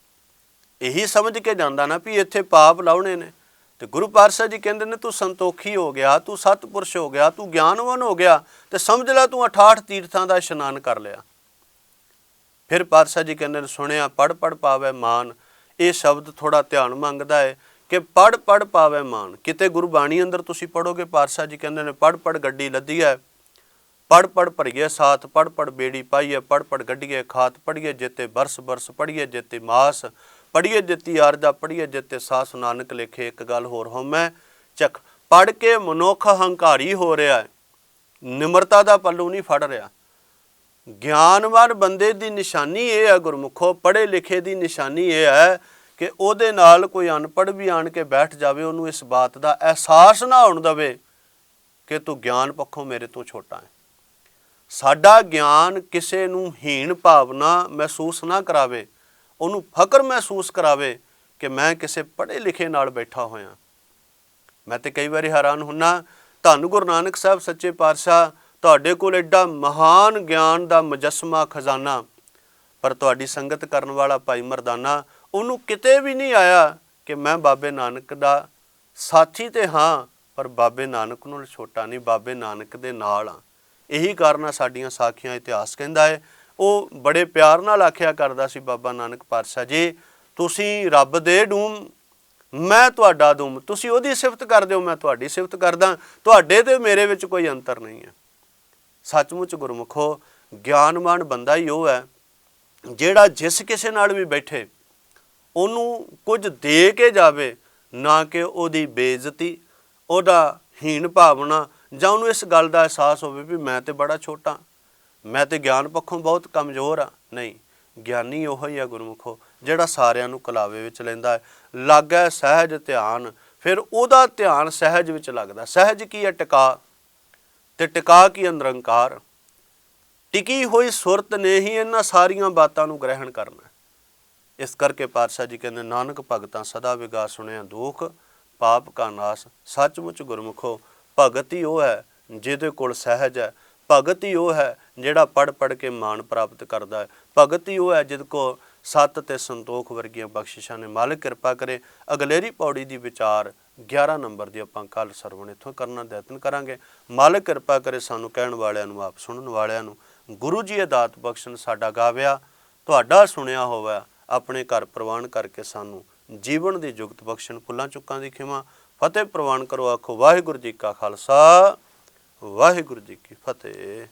ਇਹੀ ਸਮਝ ਕੇ ਜਾਂਦਾ ਨਾ ਵੀ ਇੱਥੇ ਪਾਪ ਲਾਉਣੇ ਨੇ। ਤੇ ਗੁਰੂ ਪਾਤਸ਼ਾਹ ਜੀ ਕਹਿੰਦੇ ਨੇ, ਤੂੰ ਸੰਤੋਖੀ ਹੋ ਗਿਆ, ਤੂੰ ਸਤਪੁਰਸ਼ ਹੋ ਗਿਆ, ਤੂੰ ਗਿਆਨਵਾਨ ਹੋ ਗਿਆ, ਤੇ ਸਮਝ ਲੈ ਤੂੰ 68 ਤੀਰਥਾਂ ਦਾ ਇਸ਼ਨਾਨ ਕਰ ਲਿਆ। ਫਿਰ ਪਾਤਸ਼ਾਹ ਜੀ ਕਹਿੰਦੇ ਨੇ, ਸੁਣਿਆ ਪੜ ਪੜ ਪਾਵੇ ਮਾਨ। ਇਹ ਸ਼ਬਦ ਥੋੜਾ ਧਿਆਨ ਮੰਗਦਾ ਹੈ ਕਿ ਪੜ ਪੜ ਪਾਵੇ ਮਾਨ। ਕਿਤੇ ਗੁਰਬਾਣੀ ਅੰਦਰ ਤੁਸੀਂ ਪੜੋਗੇ ਪਾਤਸ਼ਾਹ ਜੀ ਕਹਿੰਦੇ ਨੇ ਪੜ ਪੜ ਗੱਡੀ ਲੱਦੀ ਹੈ ਪੜ ਪੜ ਭਰੀਏ ਸਾਥ ਪੜ ਪੜ ਬੇੜੀ ਪਾਈਏ ਪੜ ਪੜ ਗੱਡੀਏ ਖਾਤ ਪੜੀਏ ਜਿੱਤੇ ਬਰਸ ਬਰਸ ਪੜੀਏ ਜਿੱਤੇ ਮਾਸ ਪੜੀਏ ਜਿੱਤੀ ਆਰਜਾ ਪੜੀਏ ਜਿੱਤੇ ਸਾਸ ਨਾਨਕ ਲਿਖੇ ਇੱਕ ਗੱਲ ਹੋਰ ਹਉਮੈ। ਚੱਕ ਪੜ ਕੇ ਮਨੁੱਖ ਹੰਕਾਰੀ ਹੋ ਰਿਹਾ ਹੈ ਨਿਮਰਤਾ ਦਾ ਪੱਲੂ ਨਹੀਂ ਫੜ ਰਿਹਾ। ਗਿਆਨਵਾਨ ਬੰਦੇ ਦੀ ਨਿਸ਼ਾਨੀ ਇਹ ਹੈ, ਗੁਰਮੁਖੋ ਪੜ੍ਹੇ ਲਿਖੇ ਦੀ ਨਿਸ਼ਾਨੀ ਇਹ ਹੈ ਕਿ ਉਹਦੇ ਨਾਲ ਕੋਈ ਅਨਪੜ੍ਹ ਵੀ ਆਣ ਕੇ ਬੈਠ ਜਾਵੇ, ਉਹਨੂੰ ਇਸ ਬਾਤ ਦਾ ਅਹਿਸਾਸ ਨਾ ਹੋਣ ਦਵੇ ਕਿ ਤੂੰ ਗਿਆਨ ਪੱਖੋਂ ਮੇਰੇ ਤੋਂ ਛੋਟਾ ਹੈ। ਸਾਡਾ ਗਿਆਨ ਕਿਸੇ ਨੂੰ ਹੀਣ ਭਾਵਨਾ ਮਹਿਸੂਸ ਨਾ ਕਰਾਵੇ, ਉਹਨੂੰ ਫਕਰ ਮਹਿਸੂਸ ਕਰਾਵੇ ਕਿ ਮੈਂ ਕਿਸੇ ਪੜ੍ਹੇ ਲਿਖੇ ਨਾਲ ਬੈਠਾ ਹੋਇਆ। ਮੈਂ ਤੇ ਕਈ ਵਾਰੀ ਹੈਰਾਨ ਹੁੰਨਾ, ਧੰਨ ਗੁਰੂ ਨਾਨਕ ਸਾਹਿਬ, ਸੱਚੇ ਪਾਤਸ਼ਾਹ ਤੁਹਾਡੇ ਕੋਲ ਐਡਾ ਮਹਾਨ ਗਿਆਨ ਦਾ ਮੁਜੱਸਮਾ ਖਜ਼ਾਨਾ, ਪਰ ਤੁਹਾਡੀ ਸੰਗਤ ਕਰਨ ਵਾਲਾ ਭਾਈ ਮਰਦਾਨਾ, ਉਹਨੂੰ ਕਿਤੇ ਵੀ ਨਹੀਂ ਆਇਆ ਕਿ ਮੈਂ ਬਾਬੇ ਨਾਨਕ ਦਾ ਸਾਥੀ ਤੇ ਹਾਂ, ਪਰ ਬਾਬੇ ਨਾਨਕ ਨੂੰ ਛੋਟਾ ਨਹੀਂ, ਬਾਬੇ ਨਾਨਕ ਦੇ ਨਾਲ ਆ ਇਹੀ ਕਾਰਨ ਆ ਸਾਡੀਆਂ ਸਾਖੀਆਂ ਇਤਿਹਾਸ ਕਹਿੰਦਾ ਹੈ ਉਹ ਬੜੇ ਪਿਆਰ ਨਾਲ ਆਖਿਆ ਕਰਦਾ ਸੀ, ਬਾਬਾ ਨਾਨਕ ਪਾਤਸ਼ਾਹ ਜੀ, ਤੁਸੀਂ ਰੱਬ ਦੇ ਡੂਮ, ਮੈਂ ਤੁਹਾਡਾ ਦੂਮ ਤੁਸੀਂ ਉਹਦੀ ਸਿਫਤ ਕਰਦੇ ਹੋ ਮੈਂ ਤੁਹਾਡੀ ਸਿਫਤ ਕਰਦਾ। ਤੁਹਾਡੇ ਤੇ ਮੇਰੇ ਵਿੱਚ ਕੋਈ ਅੰਤਰ ਨਹੀਂ ਹੈ। ਸੱਚਮੁੱਚ ਗੁਰਮੁਖੋ ਗਿਆਨਵਾਨ ਬੰਦਾ ਹੀ ਉਹ ਹੈ, ਜਿਹੜਾ ਜਿਸ ਕਿਸੇ ਨਾਲ ਵੀ ਬੈਠੇ, ਉਹਨੂੰ ਕੁਝ ਦੇ ਕੇ ਜਾਵੇ, ਨਾ ਕਿ ਉਹਦੀ ਬੇਇੱਜ਼ਤੀ, ਉਹਦਾ ਹੀਣ ਭਾਵਨਾ, ਜਾਂ ਉਹਨੂੰ ਇਸ ਗੱਲ ਦਾ ਅਹਿਸਾਸ ਹੋਵੇ ਵੀ ਮੈਂ ਤੇ ਬੜਾ ਛੋਟਾ, ਮੈਂ ਤੇ ਗਿਆਨ ਪੱਖੋਂ ਬਹੁਤ ਕਮਜ਼ੋਰ ਆ ਨਹੀਂ, ਗਿਆਨੀ ਉਹ ਹੀ ਆ ਗੁਰਮੁਖੋ, ਜਿਹੜਾ ਸਾਰਿਆਂ ਨੂੰ ਕਲਾਵੇ ਵਿੱਚ ਲੈਂਦਾ ਹੈ। ਲੱਗਾ ਸਹਿਜ ਧਿਆਨ, ਫਿਰ ਉਹਦਾ ਧਿਆਨ ਸਹਿਜ ਵਿੱਚ ਲੱਗਦਾ। ਸਹਿਜ ਕੀ ਹੈ? ਟਿਕਾ। ਤੇ ਟਿਕਾ ਕੀ ਅੰਦਰੰਕਾਰ ਟਿਕੀ ਹੋਈ ਸੁਰਤ ਨੇ ਹੀ ਇਹਨਾਂ ਸਾਰੀਆਂ ਬਾਤਾਂ ਨੂੰ ਗ੍ਰਹਿਣ ਕਰਨਾ ਇਸ ਕਰਕੇ ਪਾਤਸ਼ਾਹ ਜੀ ਕਹਿੰਦੇ, ਨਾਨਕ ਭਗਤਾਂ ਸਦਾ ਵਿਗਾਸ ਸੁਣਿਆ ਦੁਖ, ਪਾਪ ਕਾ ਨਾਸ, ਸੱਚਮੁੱਚ ਗੁਰਮੁਖੋ, ਭਗਤ ਹੀ ਉਹ ਹੈ ਜਿਹਦੇ ਕੋਲ ਸਹਿਜ ਹੈ। ਭਗਤ ਹੀ ਉਹ ਹੈ ਜਿਹੜਾ ਪੜ ਪੜ ਕੇ ਮਾਣ ਪ੍ਰਾਪਤ ਕਰਦਾ ਹੈ। ਭਗਤ ਹੀ ਉਹ ਹੈ ਜਿਦ ਕੋ ਸਤ ਤੇ ਸੰਤੋਖ ਵਰਗੀਆਂ ਬਖਸ਼ਿਸ਼ਾਂ ਨੇ। ਮਾਲਕ ਕਿਰਪਾ ਕਰੇ, ਅਗਲੇਰੀ ਪੌੜੀ ਦੀ ਵਿਚਾਰ 11 ਨੰਬਰ ਦੀ ਆਪਾਂ ਕੱਲ ਸਰਵਣ ਇੱਥੋਂ ਕਰਨਾ ਦਾ ਕਰਾਂਗੇ। ਮਾਲਕ ਕਿਰਪਾ ਕਰੇ ਸਾਨੂੰ ਕਹਿਣ ਵਾਲਿਆਂ ਨੂੰ, ਆਪ ਸੁਣਨ ਵਾਲਿਆਂ ਨੂੰ, ਗੁਰੂ ਜੀ ਇਹ ਦਾਤ ਬਖਸ਼ਣ ਸਾਡਾ ਗਾਵਿਆ, ਤੁਹਾਡਾ ਸੁਣਿਆ ਹੋਵੇ, ਆਪਣੇ ਘਰ ਪ੍ਰਵਾਨ ਕਰਕੇ ਸਾਨੂੰ ਜੀਵਨ ਦੀ ਜੁਗਤ ਬਖਸ਼ਣ ਭੁੱਲਾਂ ਚੁੱਕਾਂ ਦੀ ਖਿਮਾ, ਫਤਿਹ ਪ੍ਰਵਾਨ ਕਰੋ, ਆਖੋ ਵਾਹਿਗੁਰੂ ਜੀ ਕਾ ਖਾਲਸਾ, ਵਾਹਿਗੁਰੂ ਜੀ ਕੀ ਫਤਿਹ।